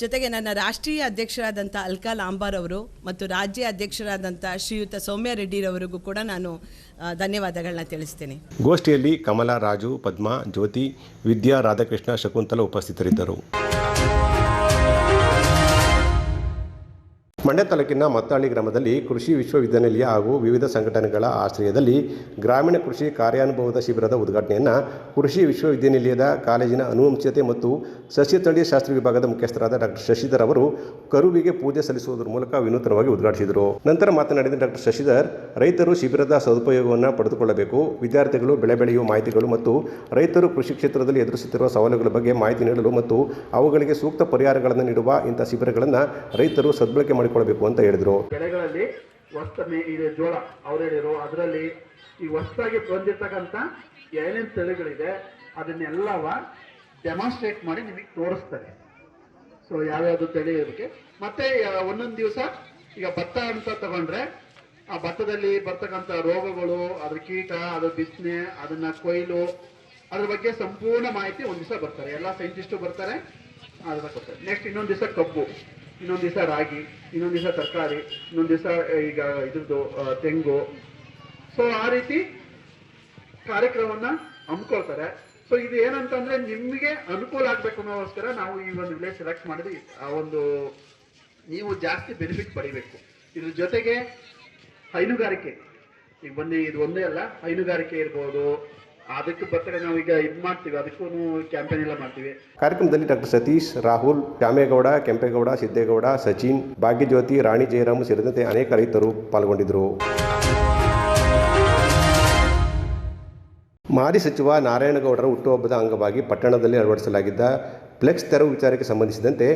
ಜೊತೆಗೆ ನನ್ನ ರಾಷ್ಟ್ರೀಯ ಅಧ್ಯಕ್ಷರಾದಂಥ ಅಲ್ಕಾ ಲಾಂಬಾರ್ ಅವರು ಮತ್ತು ರಾಜ್ಯ ಅಧ್ಯಕ್ಷರಾದಂಥ ಶ್ರೀಯುತ ಸೌಮ್ಯ ರೆಡ್ಡಿರವರಿಗೂ ಕೂಡ ನಾನು ಧನ್ಯವಾದಗಳನ್ನ ತಿಳಿಸ್ತೇನೆ. ಗೋಷ್ಠಿಯಲ್ಲಿ ಕಮಲಾ ರಾಜು, ಪದ್ಮಾ, ಜ್ಯೋತಿ, ವಿದ್ಯಾ ರಾಧಾಕೃಷ್ಣ ಶಕುಂತಲ ಉಪಸ್ಥಿತರಿದ್ದರು. ಮಂಡ್ಯ ತಾಲೂಕಿನ ಮತ್ತಹಳ್ಳಿ ಗ್ರಾಮದಲ್ಲಿ ಕೃಷಿ ವಿಶ್ವವಿದ್ಯಾನಿಲಯ ಹಾಗೂ ವಿವಿಧ ಸಂಘಟನೆಗಳ ಆಶ್ರಯದಲ್ಲಿ ಗ್ರಾಮೀಣ ಕೃಷಿ ಕಾರ್ಯಾನುಭವದ ಶಿಬಿರದ ಉದ್ಘಾಟನೆಯನ್ನು ಕೃಷಿ ವಿಶ್ವವಿದ್ಯಾನಿಲಯದ ಕಾಲೇಜಿನ ಅನುವಂಶತೆ ಮತ್ತು ಸಸ್ಯತಳಿ ಶಾಸ್ತ್ರ ವಿಭಾಗದ ಮುಖ್ಯಸ್ಥರಾದ ಡಾಕ್ಟರ್ ಶಶಿಧರ್ ಅವರು ಕರುವಿಗೆ ಪೂಜೆ ಸಲ್ಲಿಸುವುದರ ಮೂಲಕ ವಿನೂತನವಾಗಿ ಉದ್ಘಾಟಿಸಿದರು. ನಂತರ ಮಾತನಾಡಿದ ಡಾಕ್ಟರ್ ಶಶಿಧರ್, ರೈತರು ಶಿಬಿರದ ಸದುಪಯೋಗವನ್ನು ಪಡೆದುಕೊಳ್ಳಬೇಕು. ವಿದ್ಯಾರ್ಥಿಗಳು, ಬೆಳೆ ಬೆಳೆಯುವ ಮಾಹಿತಿಗಳು ಮತ್ತು ರೈತರು ಕೃಷಿ ಕ್ಷೇತ್ರದಲ್ಲಿ ಎದುರಿಸುತ್ತಿರುವ ಸವಾಲುಗಳ ಬಗ್ಗೆ ಮಾಹಿತಿ ನೀಡಲು ಮತ್ತು ಅವುಗಳಿಗೆ ಸೂಕ್ತ ಪರಿಹಾರಗಳನ್ನು ನೀಡುವ ಇಂಥ ಶಿಬಿರಗಳನ್ನು ರೈತರು ಸದ್ಬಳಕೆ ಮಾಡಿಕೊಳ್ಳಬೇಕು ಅಂತ ಹೇಳಿದ್ರು. ಬೆಳೆಗಳಲ್ಲಿ ಇದೆ ಜೋಳ, ಅವ್ರು ಹೇಳಿರು ಅದರಲ್ಲಿ ಈ ಹೊಸದಾಗಿ ಬಂದಿರ್ತಕ್ಕಂಥ ಏನೇನು ತಳಿಗಳಿದೆ, ಅದನ್ನೆಲ್ಲವ ಡೆಮಾನ್ಸ್ಟ್ರೇಟ್ ಮಾಡಿ ನಿಮಗೆ ತೋರಿಸ್ತಾರೆ. ಸೊ ಯಾವ್ಯಾವ್ದು ತಳಿ ಇರೋದಕ್ಕೆ ಮತ್ತೆ ಒಂದೊಂದು ದಿವಸ ಈಗ ಭತ್ತ ಅಂತ ತಗೊಂಡ್ರೆ, ಆ ಭತ್ತದಲ್ಲಿ ಬರ್ತಕ್ಕಂಥ ರೋಗಗಳು, ಅದ್ರ ಕೀಟ, ಅದ್ರ ಬಿಸ್ನೆ ಅದನ್ನ ಕೊಯ್ಲು, ಅದ್ರ ಬಗ್ಗೆ ಸಂಪೂರ್ಣ ಮಾಹಿತಿ ಒಂದ್ ದಿವಸ ಬರ್ತಾರೆ. ಎಲ್ಲ ಸೈಂಟಿಸ್ಟು ಬರ್ತಾರೆ ಅದನ್ನ ಕೊಡ್ತಾರೆ ನೆಕ್ಸ್ಟ್ ಇನ್ನೊಂದು ದಿವಸ ಕಬ್ಬು. ಇನ್ನೊಂದು ದಿವಸ ರಾಗಿ, ಇನ್ನೊಂದು ದಿವಸ ತರಕಾರಿ, ಇನ್ನೊಂದು ದಿವಸ ಈಗ ಇದ್ರದ್ದು ತೆಂಗು. ಸೊ ಆ ರೀತಿ ಕಾರ್ಯಕ್ರಮವನ್ನ ಹಮ್ಮಿಕೊಳ್ತಾರೆ. ಸೊ ಇದು ಏನಂತಂದ್ರೆ ನಿಮಗೆ ಅನುಕೂಲ ಆಗ್ಬೇಕು ಅನ್ನೋಸ್ಕರ ನಾವು ಈ ಒಂದು ವಿಲೇಜ್ ಸೆಲೆಕ್ಟ್ ಮಾಡಿದ್ವಿ. ಆ ಒಂದು ನೀವು ಜಾಸ್ತಿ ಬೆನಿಫಿಟ್ ಪಡಿಬೇಕು. ಇದ್ರ ಜೊತೆಗೆ ಹೈನುಗಾರಿಕೆ. ಈಗ ಬನ್ನಿ, ಇದು ಒಂದೇ ಅಲ್ಲ. ಹೈನುಗಾರಿಕೆ ಇರ್ಬೋದು ಬರ್ತಾರೆ ನಾವು ಈಗ ಇದು ಮಾಡ್ತೀವಿ. ಅದಕ್ಕೂ ಕ್ಯಾಂಪೇನ್ ಎಲ್ಲ ಮಾಡ್ತೀವಿ. ಕಾರ್ಯಕ್ರಮದಲ್ಲಿ ಡಾಕ್ಟರ್ ಸತೀಶ್, ರಾಹುಲ್ ಶ್ಯಾಮೇಗೌಡ ಕೆಂಪೇಗೌಡ, ಸಿದ್ದೇಗೌಡ, ಸಚಿನ್, ಭಾಗ್ಯಜ್ಯೋತಿ, ರಾಣಿ ಜಯರಾಮ್ ಸೇರಿದಂತೆ ಅನೇಕ ರೈತರು ಪಾಲ್ಗೊಂಡಿದ್ದರು. ಮಾಜಿ ಸಚಿವ ನಾರಾಯಣಗೌಡರ ಹುಟ್ಟುಹಬ್ಬದ ಅಂಗವಾಗಿ ಪಟ್ಟಣದಲ್ಲಿ ಅಳವಡಿಸಲಾಗಿದ್ದ ಫ್ಲೆಕ್ಸ್ ತೆರವು ವಿಚಾರಕ್ಕೆ ಸಂಬಂಧಿಸಿದಂತೆ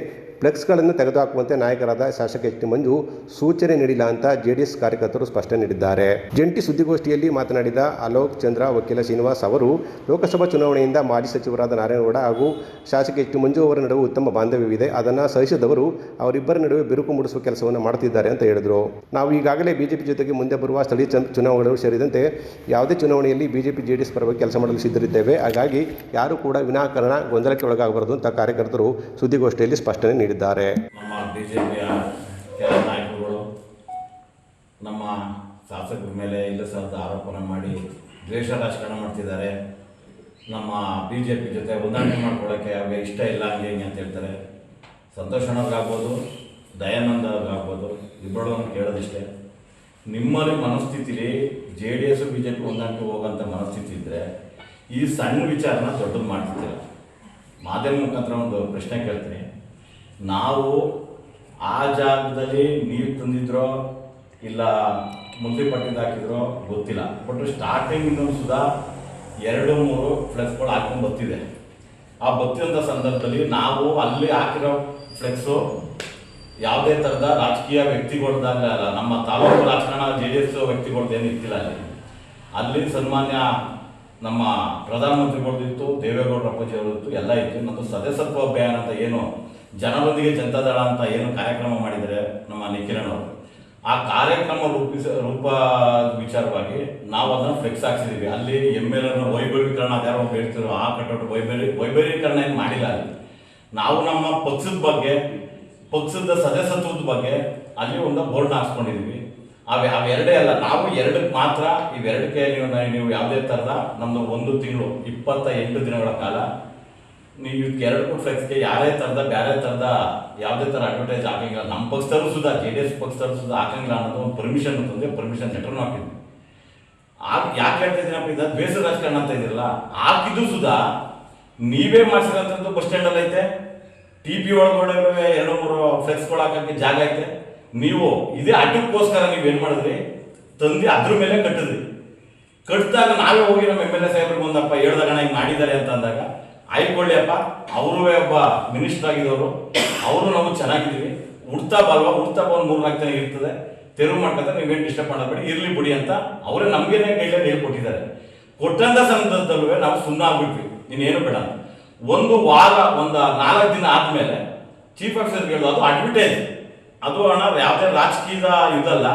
ಫ್ಲೆಕ್ಸ್ಗಳನ್ನು ತೆಗೆದುಹಾಕುವಂತೆ ನಾಯಕರಾದ ಶಾಸಕ ಎಚ್ ಟಿ ಮಂಜು ಸೂಚನೆ ನೀಡಿಲ್ಲ ಅಂತ ಜೆಡಿಎಸ್ ಕಾರ್ಯಕರ್ತರು ಸ್ಪಷ್ಟನೆ ನೀಡಿದ್ದಾರೆ. ಜಂಟಿ ಸುದ್ದಿಗೋಷ್ಠಿಯಲ್ಲಿ ಮಾತನಾಡಿದ ಅಲೋಕ್ ಚಂದ್ರ, ವಕೀಲ ಶ್ರೀನಿವಾಸ್ ಅವರು, ಲೋಕಸಭಾ ಚುನಾವಣೆಯಿಂದ ಮಾಜಿ ಸಚಿವರಾದ ನಾರಾಯಣಗೌಡ ಹಾಗೂ ಶಾಸಕ ಎಚ್ ಟಿ ಮಂಜು ಅವರ ನಡುವೆ ಉತ್ತಮ ಬಾಂಧವ್ಯವಿದೆ. ಅದನ್ನು ಸಹಿಸಿದವರು ಅವರಿಬ್ಬರ ನಡುವೆ ಬಿರುಕು ಮೂಡಿಸುವ ಕೆಲಸವನ್ನು ಮಾಡುತ್ತಿದ್ದಾರೆ ಅಂತ ಹೇಳಿದರು. ನಾವು ಈಗಾಗಲೇ ಬಿಜೆಪಿ ಜೊತೆಗೆ ಮುಂದೆ ಬರುವ ಸ್ಥಳೀಯ ಚುನ- ಚುನಾವಣೆಗಳು ಸೇರಿದಂತೆ ಯಾವುದೇ ಚುನಾವಣೆಯಲ್ಲಿ ಬಿಜೆಪಿ, ಜೆಡಿಎಸ್ ಪರವಾಗಿ ಕೆಲಸ ಮಾಡಲು ಸಿದ್ಧರಿದ್ದೇವೆ. ಹಾಗಾಗಿ ಯಾರು ಕೂಡ ವಿನಾಕಾರಣ ಗೊಂದಲಕ್ಕೆ ಒಳಗಾಗಬಾರದು ಅಂತ ಕಾರ್ಯಕರ್ತರು ಸುದ್ದಿಗೋಷ್ಠಿಯಲ್ಲಿ ಸ್ಪಷ್ಟನೆ ನೀಡಿದ್ದಾರೆ ನಮ್ಮ ಬಿ ಜೆ ಪಿಯ ಕೆಲ ನಾಯಕರುಗಳು, ನಮ್ಮ ಶಾಸಕರ ಮೇಲೆ ಇಲ್ಲಸಲ್ಲದ ಆರೋಪನ ಮಾಡಿ ದ್ವೇಷ ರಾಜಕಾರಣ ಮಾಡ್ತಿದ್ದಾರೆ. ನಮ್ಮ ಬಿ ಜೆ ಪಿ ಜೊತೆ ಹೊಂದಾಣಿಕೆ ಮಾಡ್ಕೊಳ್ಳೋಕ್ಕೆ ಅವ್ರಿಗೆ ಇಷ್ಟ ಇಲ್ಲ ಹಂಗೆ ಹಿಂಗೆ ಅಂತ ಹೇಳ್ತಾರೆ. ಸಂತೋಷ್ ಅಣ್ಣವ್ರಿಗಾಗ್ಬೋದು ದಯಾನಂದ ಅವ್ರಿಗಾಗ್ಬೋದು ಇಬ್ಬರನ್ನು ಕೇಳೋದಿಷ್ಟೇ. ನಿಮ್ಮಲ್ಲಿ ಮನಸ್ಥಿತಿಲಿ J D S B J P ಹೊಂದಾಣಿಕೆ ಹೋಗೋಂಥ ಮನಸ್ಥಿತಿ ಇದ್ದರೆ ಈ ಸಣ್ಣ ವಿಚಾರನ ದೊಡ್ಡದು ಮಾಡ್ತಿದ್ದೀರ ಮಾಧ್ಯಮ ಮುಖಾಂತರ ಒಂದು ಪ್ರಶ್ನೆ ಕೇಳ್ತೀನಿ. ನಾವು ಆ ಜಾಗದಲ್ಲಿ ನೀರು ತಂದಿದ್ರೋ ಇಲ್ಲ ಮುನ್ಸಿ ಪಟ್ಟಿದ್ದು ಹಾಕಿದ್ರೋ ಗೊತ್ತಿಲ್ಲ. ಬಟ್ ಸ್ಟಾರ್ಟಿಂಗ್ ಸುಧಾ ಎರಡು, ಮೂರು ಫ್ಲೆಕ್ಸ್ಗಳು ಹಾಕೊಂಡು ಬತ್ತಿದೆ. ಆ ಬತ್ತಿದಂಥ ಸಂದರ್ಭದಲ್ಲಿ ನಾವು ಅಲ್ಲಿ ಹಾಕಿರೋ ಫ್ಲೆಕ್ಸು ಯಾವುದೇ ಥರದ ರಾಜಕೀಯ ವ್ಯಕ್ತಿಗಳ್ದಾಗಲೇ ಅಲ್ಲ, ನಮ್ಮ ತಾಲೂಕು ರಾಜಕಾರಣ ಜೆ ಡಿ ಎಸ್ ವ್ಯಕ್ತಿಗಳ್ದೇನು ಇತ್ತಿಲ್ಲ ಅಲ್ಲಿ. ಅಲ್ಲಿ ಸನ್ಮಾನ್ಯ ನಮ್ಮ ಪ್ರಧಾನಮಂತ್ರಿಗಳ್ದಿತ್ತು, ದೇವೇಗೌಡರ ಅಪ್ಪಾಜಿ ಅವರದ್ದು ಎಲ್ಲ ಇತ್ತು. ಮತ್ತು ಸದಸ್ಯತ್ವ ಅಭಿಯಾನ ಅಂತ ಏನು ಜನರೊಂದಿಗೆ ಜನತಾದಳ ಅಂತ ಏನು ಕಾರ್ಯಕ್ರಮ ಮಾಡಿದರೆ ನಮ್ಮ ನಿಖಿಲನ್ ಅವರು. ಆ ಕಾರ್ಯಕ್ರಮ ರೂಪಿಸ, ರೂಪ ವಿಚಾರವಾಗಿ ನಾವು ಅದನ್ನು ಫ್ಲೆಕ್ಸ್ ಹಾಕ್ಸಿದೀವಿ. ಅಲ್ಲಿ ಎಂ ಎಲ್ ಅನ್ನು ವೈಭವೀಕರಣ ಅದ್ಯಾರೋ ಹೇಳ್ತಿರೋ ಆ ಕಟ್ಟಡ ವೈಭವಿ, ವೈಭವೀಕರಣ ಏನು ಮಾಡಿಲ್ಲ ಅಲ್ಲಿ. ನಾವು ನಮ್ಮ ಪಕ್ಷದ ಬಗ್ಗೆ, ಪಕ್ಷದ ಸದಸ್ಯತ್ವದ ಬಗ್ಗೆ ಅಲ್ಲಿ ಒಂದು ಬೋರ್ಡ್ ಹಾಕ್ಸ್ಕೊಂಡಿದ್ವಿ. ಅವೆ ಅವೆರಡೇ ಅಲ್ಲ, ನಾವು ಎರಡಕ್ಕೆ ಮಾತ್ರ ಇವೆರಡಕ್ಕೆ ನೀವು ನೀವು ಯಾವುದೇ ಥರದ ನಮ್ಮದು ಒಂದು ತಿಂಗಳು, ಇಪ್ಪತ್ತ ಎಂಟು ದಿನಗಳ ಕಾಲ ನೀವು ಇದಕ್ಕೆ ಎರಡು ಫ್ಲೆಕ್ಸ್ಗೆ ಯಾರೇ ಥರದ ಬೇರೆ ಥರದ ಯಾವುದೇ ಥರ ಅಡ್ವರ್ಟೈಸ್ ಹಾಕಂಗಿಲ್ಲ ನಮ್ಮ ಪಕ್ಷದಲ್ಲೂ ಸುಧಾ ಜೆ ಡಿ ಎಸ್ ಪಕ್ಷದಲ್ಲೂ ಸುಧಾ ಹಾಕಂಗಿಲ್ಲ ಅನ್ನೋದು ಒಂದು ಪರ್ಮಿಷನ್ ಅಂತಂದ್ರೆ ಪರ್ಮಿಷನ್ ಲೆಟರ್ನು ಹಾಕಿದ್ವಿ. ಆಗ ಯಾಕೆ ಹೇಳ್ತಾ ಇದ್ದೀನಪ್ಪ ಇದು? ಬೇಸರ ರಾಜಕಾರಣ ಅಂತ ಇದಿರಲ್ಲ. ಹಾಕಿದ್ದು ಸುಧಾ ನೀವೇ ಮಾಡಿಸಿರೋಂಥದ್ದು ಬಸ್ ಸ್ಟ್ಯಾಂಡಲ್ಲಿ ಐತೆ. ಟಿ ಪಿ ಒಳಗಡೆ ಎರಡು ಮೂರು ಫ್ಲೆಕ್ಸ್ಗಳು ಹಾಕಕ್ಕೆ ಜಾಗ ಐತೆ. ನೀವು ಇದೇ ಅಡ್ಡಕ್ಕೋಸ್ಕರ ನೀವು ಏನು ಮಾಡಿದ್ರಿ? ತಂದು ಅದ್ರ ಮೇಲೆ ಕಟ್ಟಿದ್ರಿ. ಕಟ್ಟಿದಾಗ ನಾವೇ ಹೋಗಿ ನಮ್ಮ ಎಂ ಎಲ್ ಎ ಸಾಹೇಬ್ರಿಗೆ ಒಂದಪ್ಪ ಹೇಳ್ದಾಗ ಹಿಂಗೆ ಮಾಡಿದ್ದಾರೆ ಅಂತ ಅಂದಾಗ ಆಯ್ಕೊಳ್ಳಿ ಅಪ್ಪ ಅವರು ಒಬ್ಬ ಮಿನಿಸ್ಟರ್ ಆಗಿದ್ದವರು ಅವರು ನಾವು ಚೆನ್ನಾಗಿದ್ದೀವಿ. ಉಡ್ತಾ ಬಲ್ವಾ, ಉಡ್ತಾ ಬಂದು ಮೂರು ನಾಲ್ಕು ಜನ ಇರ್ತದೆ. ತೆರವು ಮಾಡ್ಕೊಂತ ನೀವೇನು ಡಿಸ್ಟರ್ಬ್ ಮಾಡಬೇಡಿ, ಇರ್ಲಿ ಬಿಡಿ ಅಂತ ಅವರೇ ನಮಗೇನೆ ಗೈಡ್ಲೈನ್ ಹೇಳ್ಕೊಟ್ಟಿದ್ದಾರೆ ಕೊಟ್ಟಂತ ಸಂದರ್ಭದಲ್ಲೂ ನಾವು ಸುಮ್ಮನೆ ಆಗ್ಬಿಟ್ವಿ. ನೀನೇನು ಬೇಡ ಒಂದು ವಾರ, ಒಂದು ನಾಲ್ಕು ದಿನ ಆದಮೇಲೆ ಚೀಫ್ ಆಫೀಸರ್ ಹೇಳೋದು ಅದು ಅಡ್ವರ್ಟೈಸ್ ಅದು ಹಣ ಯಾವುದೇ ರಾಜಕೀಯದ ಇದಲ್ಲ,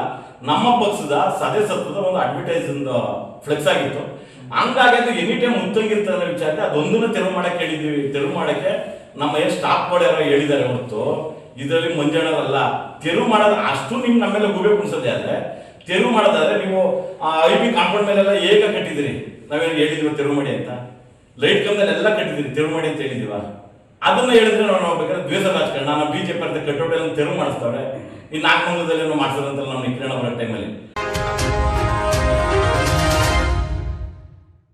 ನಮ್ಮ ಪಕ್ಷದ ಸದಸ್ಯತ್ವದ ಒಂದು ಅಡ್ವರ್ಟೈಸ್ ಫ್ಲೆಕ್ಸ್ ಆಗಿತ್ತು. ಹಂಗಾಗಿ ಅದು ಎನಿ ಟೈಮ್ ಮುತ್ತಂಗಿರ್ತದೆ ಅನ್ನೋ ವಿಚಾರ ಅದೊಂದನ್ನು ತೆರವು ಮಾಡಕ್ಕೆ ಹೇಳಿದ್ದೀವಿ ತೆರವು ಮಾಡಕ್ಕೆ ನಮ್ಮ ಏನು ಸ್ಟಾಪ್ ಯಾರೋ ಹೇಳಿದ್ದಾರೆ ಹೊರತು, ಇದರಲ್ಲಿ ಮಂಜಣ್ಣರಲ್ಲ. ತೆರವು ಮಾಡೋದು ಅಷ್ಟು ನಿಮ್ ನಮ್ಮೆಲ್ಲ ಗುಬೆ ಕುಣಿಸೋದೇ ಆದ್ರೆ ತೆರವು ಮಾಡೋದಾದ್ರೆ ನೀವು ಐ ಬಿ ಕಾಂಪೌಂಡ್ ಮೇಲೆಲ್ಲ ಹೇಗ ಕಟ್ಟಿದಿರಿ ನಾವೇನು ಹೇಳಿದ್ವಿ ತೆರವು ಮಾಡಿ ಅಂತ. ಲೈಟ್ ಕಂಬದಲ್ಲಿ ಎಲ್ಲ ಕಟ್ಟಿದಿರಿ ತೆರವು ಮಾಡಿ ಅಂತ ಹೇಳಿದೀವ ಅದನ್ನ ಹೇಳಿದ್ರೆ ನಾವು ನೋಡ್ಬೇಕಾದ್ರೆ ದ್ವೇಷ ರಾಜಕಾರಣ. ನಾವು ಬಿಜೆಪಿ ಅಂತ ಕಟ್ಟೋಟೆಲ್ಲ ತೆರವು ಮಾಡಿಸ್ತಾವ್ರೆ. ಈ ನಾಲ್ಕು ಮಂಗದಲ್ಲಿ ಏನೋ ಅಂತ ನಾವು ನಿಖಿರಣ ಬರೋ ಟೈಮಲ್ಲಿ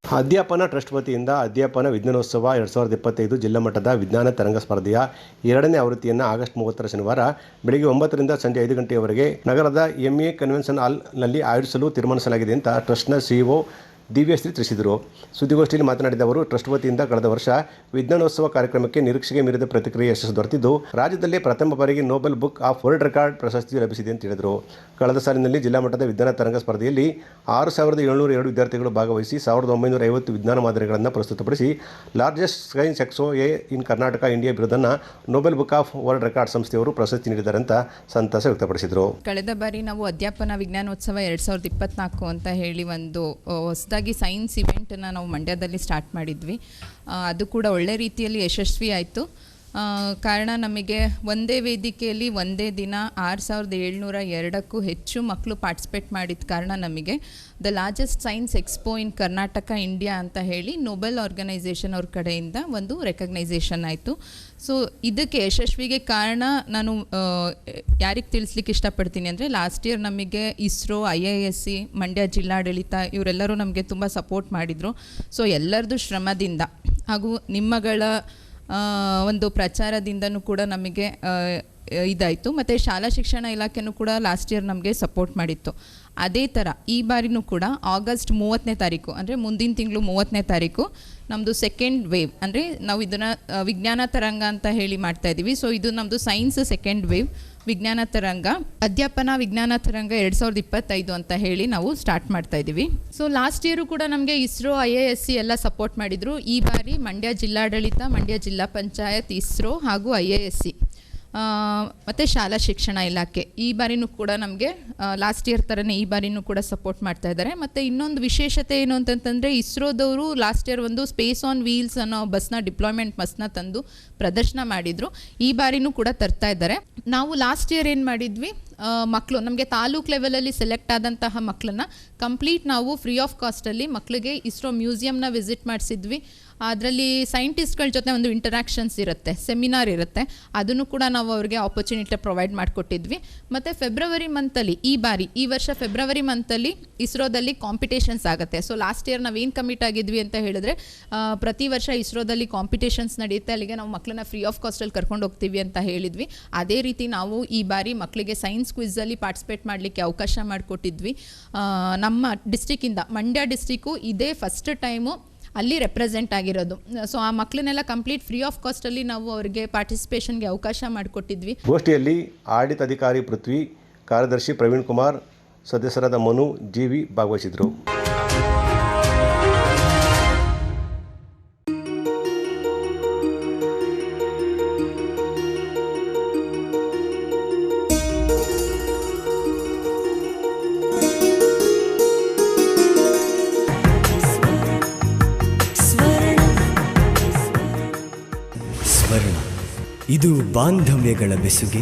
ಅಧ್ಯಾಪನ ಟ್ರಸ್ಟ್ ವತಿಯಿಂದ ಅಧ್ಯಾಪನ ವಿಜ್ಞಾನೋತ್ಸವ ಎರಡು ಸಾವಿರದ ಇಪ್ಪತ್ತೈದು ಜಿಲ್ಲಾ ಮಟ್ಟದ ವಿಜ್ಞಾನ ತರಂಗ ಸ್ಪರ್ಧೆಯ ಎರಡನೇ ಆವೃತ್ತಿಯನ್ನು ಆಗಸ್ಟ್ ಮೂವತ್ತರ ಶನಿವಾರ ಬೆಳಗ್ಗೆ ಒಂಬತ್ತರಿಂದ ಸಂಜೆ ಐದು ಗಂಟೆಯವರೆಗೆ ನಗರದ ಎಂಎ ಕನ್ವೆನ್ಷನ್ ಹಾಲ್ನಲ್ಲಿ ಆಯೋಜಿಸಲು ತೀರ್ಮಾನಿಸಲಾಗಿದೆ ಅಂತ ಟ್ರಸ್ಟ್ನ ಸಿಇಒ ದಿವ್ಯಶ್ರೀ ತಿಳಿಸಿದರು. ಸುದ್ದಿಗೋಷ್ಠಿಯಲ್ಲಿ ಮಾತನಾಡಿದ ಅವರು ಟ್ರಸ್ಟ್ ವತಿಯಿಂದ ಕಳೆದ ವರ್ಷ ವಿಜ್ಞಾನೋತ್ಸವ ಕಾರ್ಯಕ್ರಮಕ್ಕೆ ನಿರೀಕ್ಷೆಗೆ ಮೀರಿದ ಪ್ರತಿಕ್ರಿಯೆ ಯಶಸ್ಸು ದೊರೆತಿದ್ದು ರಾಜ್ಯದಲ್ಲಿ ಪ್ರಥಮ ಬಾರಿಗೆ Nobel book of world record ಪ್ರಶಸ್ತಿ ಲಭಿಸಿದೆ ಅಂತ ಹೇಳಿದರು. ಕಳೆದ ಸಾಲಿನಲ್ಲಿ ಜಿಲ್ಲಾ ಮಟ್ಟದ ವಿಜ್ಞಾನ ತರಂಗ ಸ್ಪರ್ಧೆಯಲ್ಲಿ ಆರು ಸಾವಿರದ ಏಳ್ನೂರ ಎರಡು ವಿದ್ಯಾರ್ಥಿಗಳು ಭಾಗವಹಿಸಿ ಸಾವಿರದ ಒಂಬೈನೂರ ಐವತ್ತು ವಿಜ್ಞಾನ ಮಾದರಿಗಳನ್ನು ಪ್ರಸ್ತುತಪಡಿಸಿ largest science expo in Karnataka India ಬಿರುದನ್ನು Nobel book of world record ಸಂಸ್ಥೆಯವರು ಪ್ರಶಸ್ತಿ ನೀಡಿದ್ದಾರೆ ಅಂತ ಸಂತಸ ವ್ಯಕ್ತಪಡಿಸಿದರು. ಕಳೆದ ಬಾರಿ ನಾವು ಅಧ್ಯಾಪನ ವಿಜ್ಞಾನೋತ್ಸವ ಎರಡು ಸಾವಿರದ ಇಪ್ಪತ್ನಾಲ್ಕು ಅಂತ ಹೇಳಿ ಒಂದು ಆ, ಹೊಸದಾಗಿ ಸೈನ್ಸ್ ಇವೆಂಟನ್ನು ನಾವು ಮಂಡ್ಯದಲ್ಲಿ ಸ್ಟಾರ್ಟ್ ಮಾಡಿದ್ವಿ. ಅದು ಕೂಡ ಒಳ್ಳೆ ರೀತಿಯಲ್ಲಿ ಯಶಸ್ವಿ ಆಯಿತು ಕಾರಣ ನಮಗೆ ಒಂದೇ ವೇದಿಕೆಯಲ್ಲಿ ಒಂದೇ ದಿನ ಆರು ಸಾವಿರದ ಏಳ್ನೂರ ಎರಡಕ್ಕೂ ಹೆಚ್ಚು ಮಕ್ಕಳು ಪಾರ್ಟಿಸಿಪೇಟ್ ಮಾಡಿದ ಕಾರಣ ನಮಗೆ the largest science expo in Karnataka India ಅಂತ ಹೇಳಿ ನೊಬೆಲ್ ಆರ್ಗನೈಸೇಷನ್ ಅವ್ರ ಕಡೆಯಿಂದ ಒಂದು ರೆಕಗ್ನೈಸೇಷನ್ ಆಯಿತು. ಸೊ ಇದಕ್ಕೆ ಯಶಸ್ವಿಗೆ ಕಾರಣ ನಾನು ಯಾರಿಗೆ ತಿಳಿಸ್ಲಿಕ್ಕೆ ಇಷ್ಟಪಡ್ತೀನಿ ಅಂದರೆ ಲಾಸ್ಟ್ ಇಯರ್ ನಮಗೆ ISRO I I S C Mandya ಜಿಲ್ಲಾಡಳಿತ ಇವರೆಲ್ಲರೂ ನಮಗೆ ತುಂಬ ಸಪೋರ್ಟ್ ಮಾಡಿದರು. ಸೊ ಎಲ್ಲರದು ಶ್ರಮದಿಂದ ಹಾಗೂ ನಿಮ್ಮಗಳ ಒಂದು ಪ್ರಚಾರದಿಂದನೂ ಕೂಡ ನಮಗೆ ಇದಾಯಿತು. ಮತ್ತು ಶಾಲಾ ಶಿಕ್ಷಣ ಇಲಾಖೆನೂ ಕೂಡ ಲಾಸ್ಟ್ ಇಯರ್ ನಮಗೆ ಸಪೋರ್ಟ್ ಮಾಡಿತ್ತು. ಅದೇ ಥರ ಈ ಬಾರಿನೂ ಕೂಡ ಆಗಸ್ಟ್ ಮೂವತ್ತನೇ ತಾರೀಕು, ಅಂದರೆ ಮುಂದಿನ ತಿಂಗಳು ಮೂವತ್ತನೇ ತಾರೀಕು ನಮ್ಮದು ಸೆಕೆಂಡ್ ವೇವ್ ಅಂದರೆ ನಾವು ಇದನ್ನು ವಿಜ್ಞಾನ ತರಂಗ ಅಂತ ಹೇಳಿ ಮಾಡ್ತಾ ಇದ್ದೀವಿ ಸೊ ಇದು ನಮ್ಮದು ಸೈನ್ಸ್ ಸೆಕೆಂಡ್ ವೇವ್ ವಿಜ್ಞಾನ ತರಂಗ, ಅಧ್ಯಾಪನ ವಿಜ್ಞಾನ ತರಂಗ ಎರಡು ಸಾವಿರದ ಇಪ್ಪತ್ತೈದು ಅಂತ ಹೇಳಿ ನಾವು ಸ್ಟಾರ್ಟ್ ಮಾಡ್ತಾ ಇದ್ದೀವಿ ಸೊ ಲಾಸ್ಟ್ ಇಯರು ಕೂಡ ನಮಗೆ ಇಸ್ರೋ ಐ ಎಸ್ ಸಿ ಎಲ್ಲ ಸಪೋರ್ಟ್ ಮಾಡಿದ್ರು. ಈ ಬಾರಿ ಮಂಡ್ಯ ಜಿಲ್ಲಾಡಳಿತ, ಮಂಡ್ಯ ಜಿಲ್ಲಾ ಪಂಚಾಯತ್, ಇಸ್ರೋ ಹಾಗೂ ಐ ಎ ಎಸ್ ಸಿ ಮತ್ತು ಶಾಲಾ ಶಿಕ್ಷಣ ಇಲಾಖೆ. ಈ ಬಾರಿನೂ ಕೂಡ ನಮಗೆ ಲಾಸ್ಟ್ ಇಯರ್ ಥರನೇ ಈ ಬಾರಿನೂ ಕೂಡ ಸಪೋರ್ಟ್ ಮಾಡ್ತಾ ಇದ್ದಾರೆ. ಮತ್ತು ಇನ್ನೊಂದು ವಿಶೇಷತೆ ಏನು ಅಂತಂತಂದರೆ, ಇಸ್ರೋದವರು ಲಾಸ್ಟ್ ಇಯರ್ ಒಂದು ಸ್ಪೇಸ್ ಆನ್ ವೀಲ್ಸ್ ಅನ್ನೋ ಬಸ್ನ ಡಿಪ್ಲಾಯ್ಮೆಂಟ್ ಬಸ್ನ ತಂದು ಪ್ರದರ್ಶನ ಮಾಡಿದರು. ಈ ಬಾರಿನೂ ಕೂಡ ತರ್ತಾ ಇದ್ದಾರೆ. ನಾವು ಲಾಸ್ಟ್ ಇಯರ್ ಏನು ಮಾಡಿದ್ವಿ ಮಕ್ಕಳು ನಮಗೆ ತಾಲೂಕು ಲೆವೆಲಲ್ಲಿ ಸೆಲೆಕ್ಟ್ ಆದಂತಹ ಮಕ್ಕಳನ್ನ ಕಂಪ್ಲೀಟ್ ನಾವು ಫ್ರೀ ಆಫ್ ಕಾಸ್ಟಲ್ಲಿ ಮಕ್ಕಳಿಗೆ ಇಸ್ರೋ ಮ್ಯೂಸಿಯಂನ ವಿಸಿಟ್ ಮಾಡಿಸಿದ್ವಿ. ಅದರಲ್ಲಿ ಸೈಂಟಿಸ್ಟ್ಗಳ ಜೊತೆ ಒಂದು ಇಂಟರಾಕ್ಷನ್ಸ್ ಇರುತ್ತೆ ಸೆಮಿನಾರ್ ಇರುತ್ತೆ. ಅದನ್ನು ಕೂಡ ನಾವು ಅವ್ರಿಗೆ ಆಪರ್ಚುನಿಟಿ ಪ್ರೊವೈಡ್ ಮಾಡಿಕೊಟ್ಟಿದ್ವಿ. ಮತ್ತು ಫೆಬ್ರವರಿ ಮಂತಲ್ಲಿ ಈ ಬಾರಿ, ಈ ವರ್ಷ ಫೆಬ್ರವರಿ ಮಂತಲ್ಲಿ ಇಸ್ರೋದಲ್ಲಿ ಕಾಂಪಿಟೇಷನ್ಸ್ ಆಗುತ್ತೆ. ಸೊ ಲಾಸ್ಟ್ ಇಯರ್ ನಾವು ಏನು ಕಮಿಟ್ ಆಗಿದ್ವಿ ಅಂತ ಹೇಳಿದ್ರೆ ಪ್ರತಿ ವರ್ಷ ಇಸ್ರೋದಲ್ಲಿ ಕಾಂಪಿಟೇಷನ್ಸ್ ನಡೆಯುತ್ತೆ ಅಲ್ಲಿಗೆ ನಾವು ಮಕ್ಕಳನ್ನ ಫ್ರೀ ಆಫ್ ಕಾಸ್ಟಲ್ಲಿ ಕರ್ಕೊಂಡು ಹೋಗ್ತೀವಿ ಅಂತ ಹೇಳಿದ್ವಿ. ಅದೇ ರೀತಿ ನಾವು ಈ ಬಾರಿ ಮಕ್ಕಳಿಗೆ ಸೈನ್ಸ್ ಕ್ವಿಝಲ್ಲಿ ಪಾರ್ಟಿಸಿಪೇಟ್ ಮಾಡಲಿಕ್ಕೆ ಅವಕಾಶ ಮಾಡಿಕೊಟ್ಟಿದ್ವಿ. ನಮ್ಮ ಡಿಸ್ಟಿಕ್ಕಿಂದ ಮಂಡ್ಯ ಡಿಸ್ಟಿಕ್ಕು ಇದೇ ಫಸ್ಟ್ ಟೈಮು ಅಲ್ಲಿ ರೆಪ್ರೆಸೆಂಟ್ ಆಗಿರೋದು. ಸೊ ಆ ಮಕ್ಕಳನ್ನೆಲ್ಲ ಕಂಪ್ಲೀಟ್ ಫ್ರೀ ಆಫ್ ಕಾಸ್ಟಲ್ಲಿ ನಾವು ಅವರಿಗೆ ಪಾರ್ಟಿಸಿಪೇಷನ್ಗೆ ಅವಕಾಶ ಮಾಡಿಕೊಟ್ಟಿದ್ವಿ. ಗೋಷ್ಠಿಯಲ್ಲಿ ಆಡಳಿತಾಧಿಕಾರಿ ಪೃಥ್ವಿ, ಕಾರ್ಯದರ್ಶಿ ಪ್ರವೀಣ್ ಕುಮಾರ್, ಸದಸ್ಯರಾದ ಮನು ಜಿವಿ ಭಾಗವಹಿಸಿದರು. ಬಾಂಧವ್ಯಗಳ ಬೆಸುಗೆ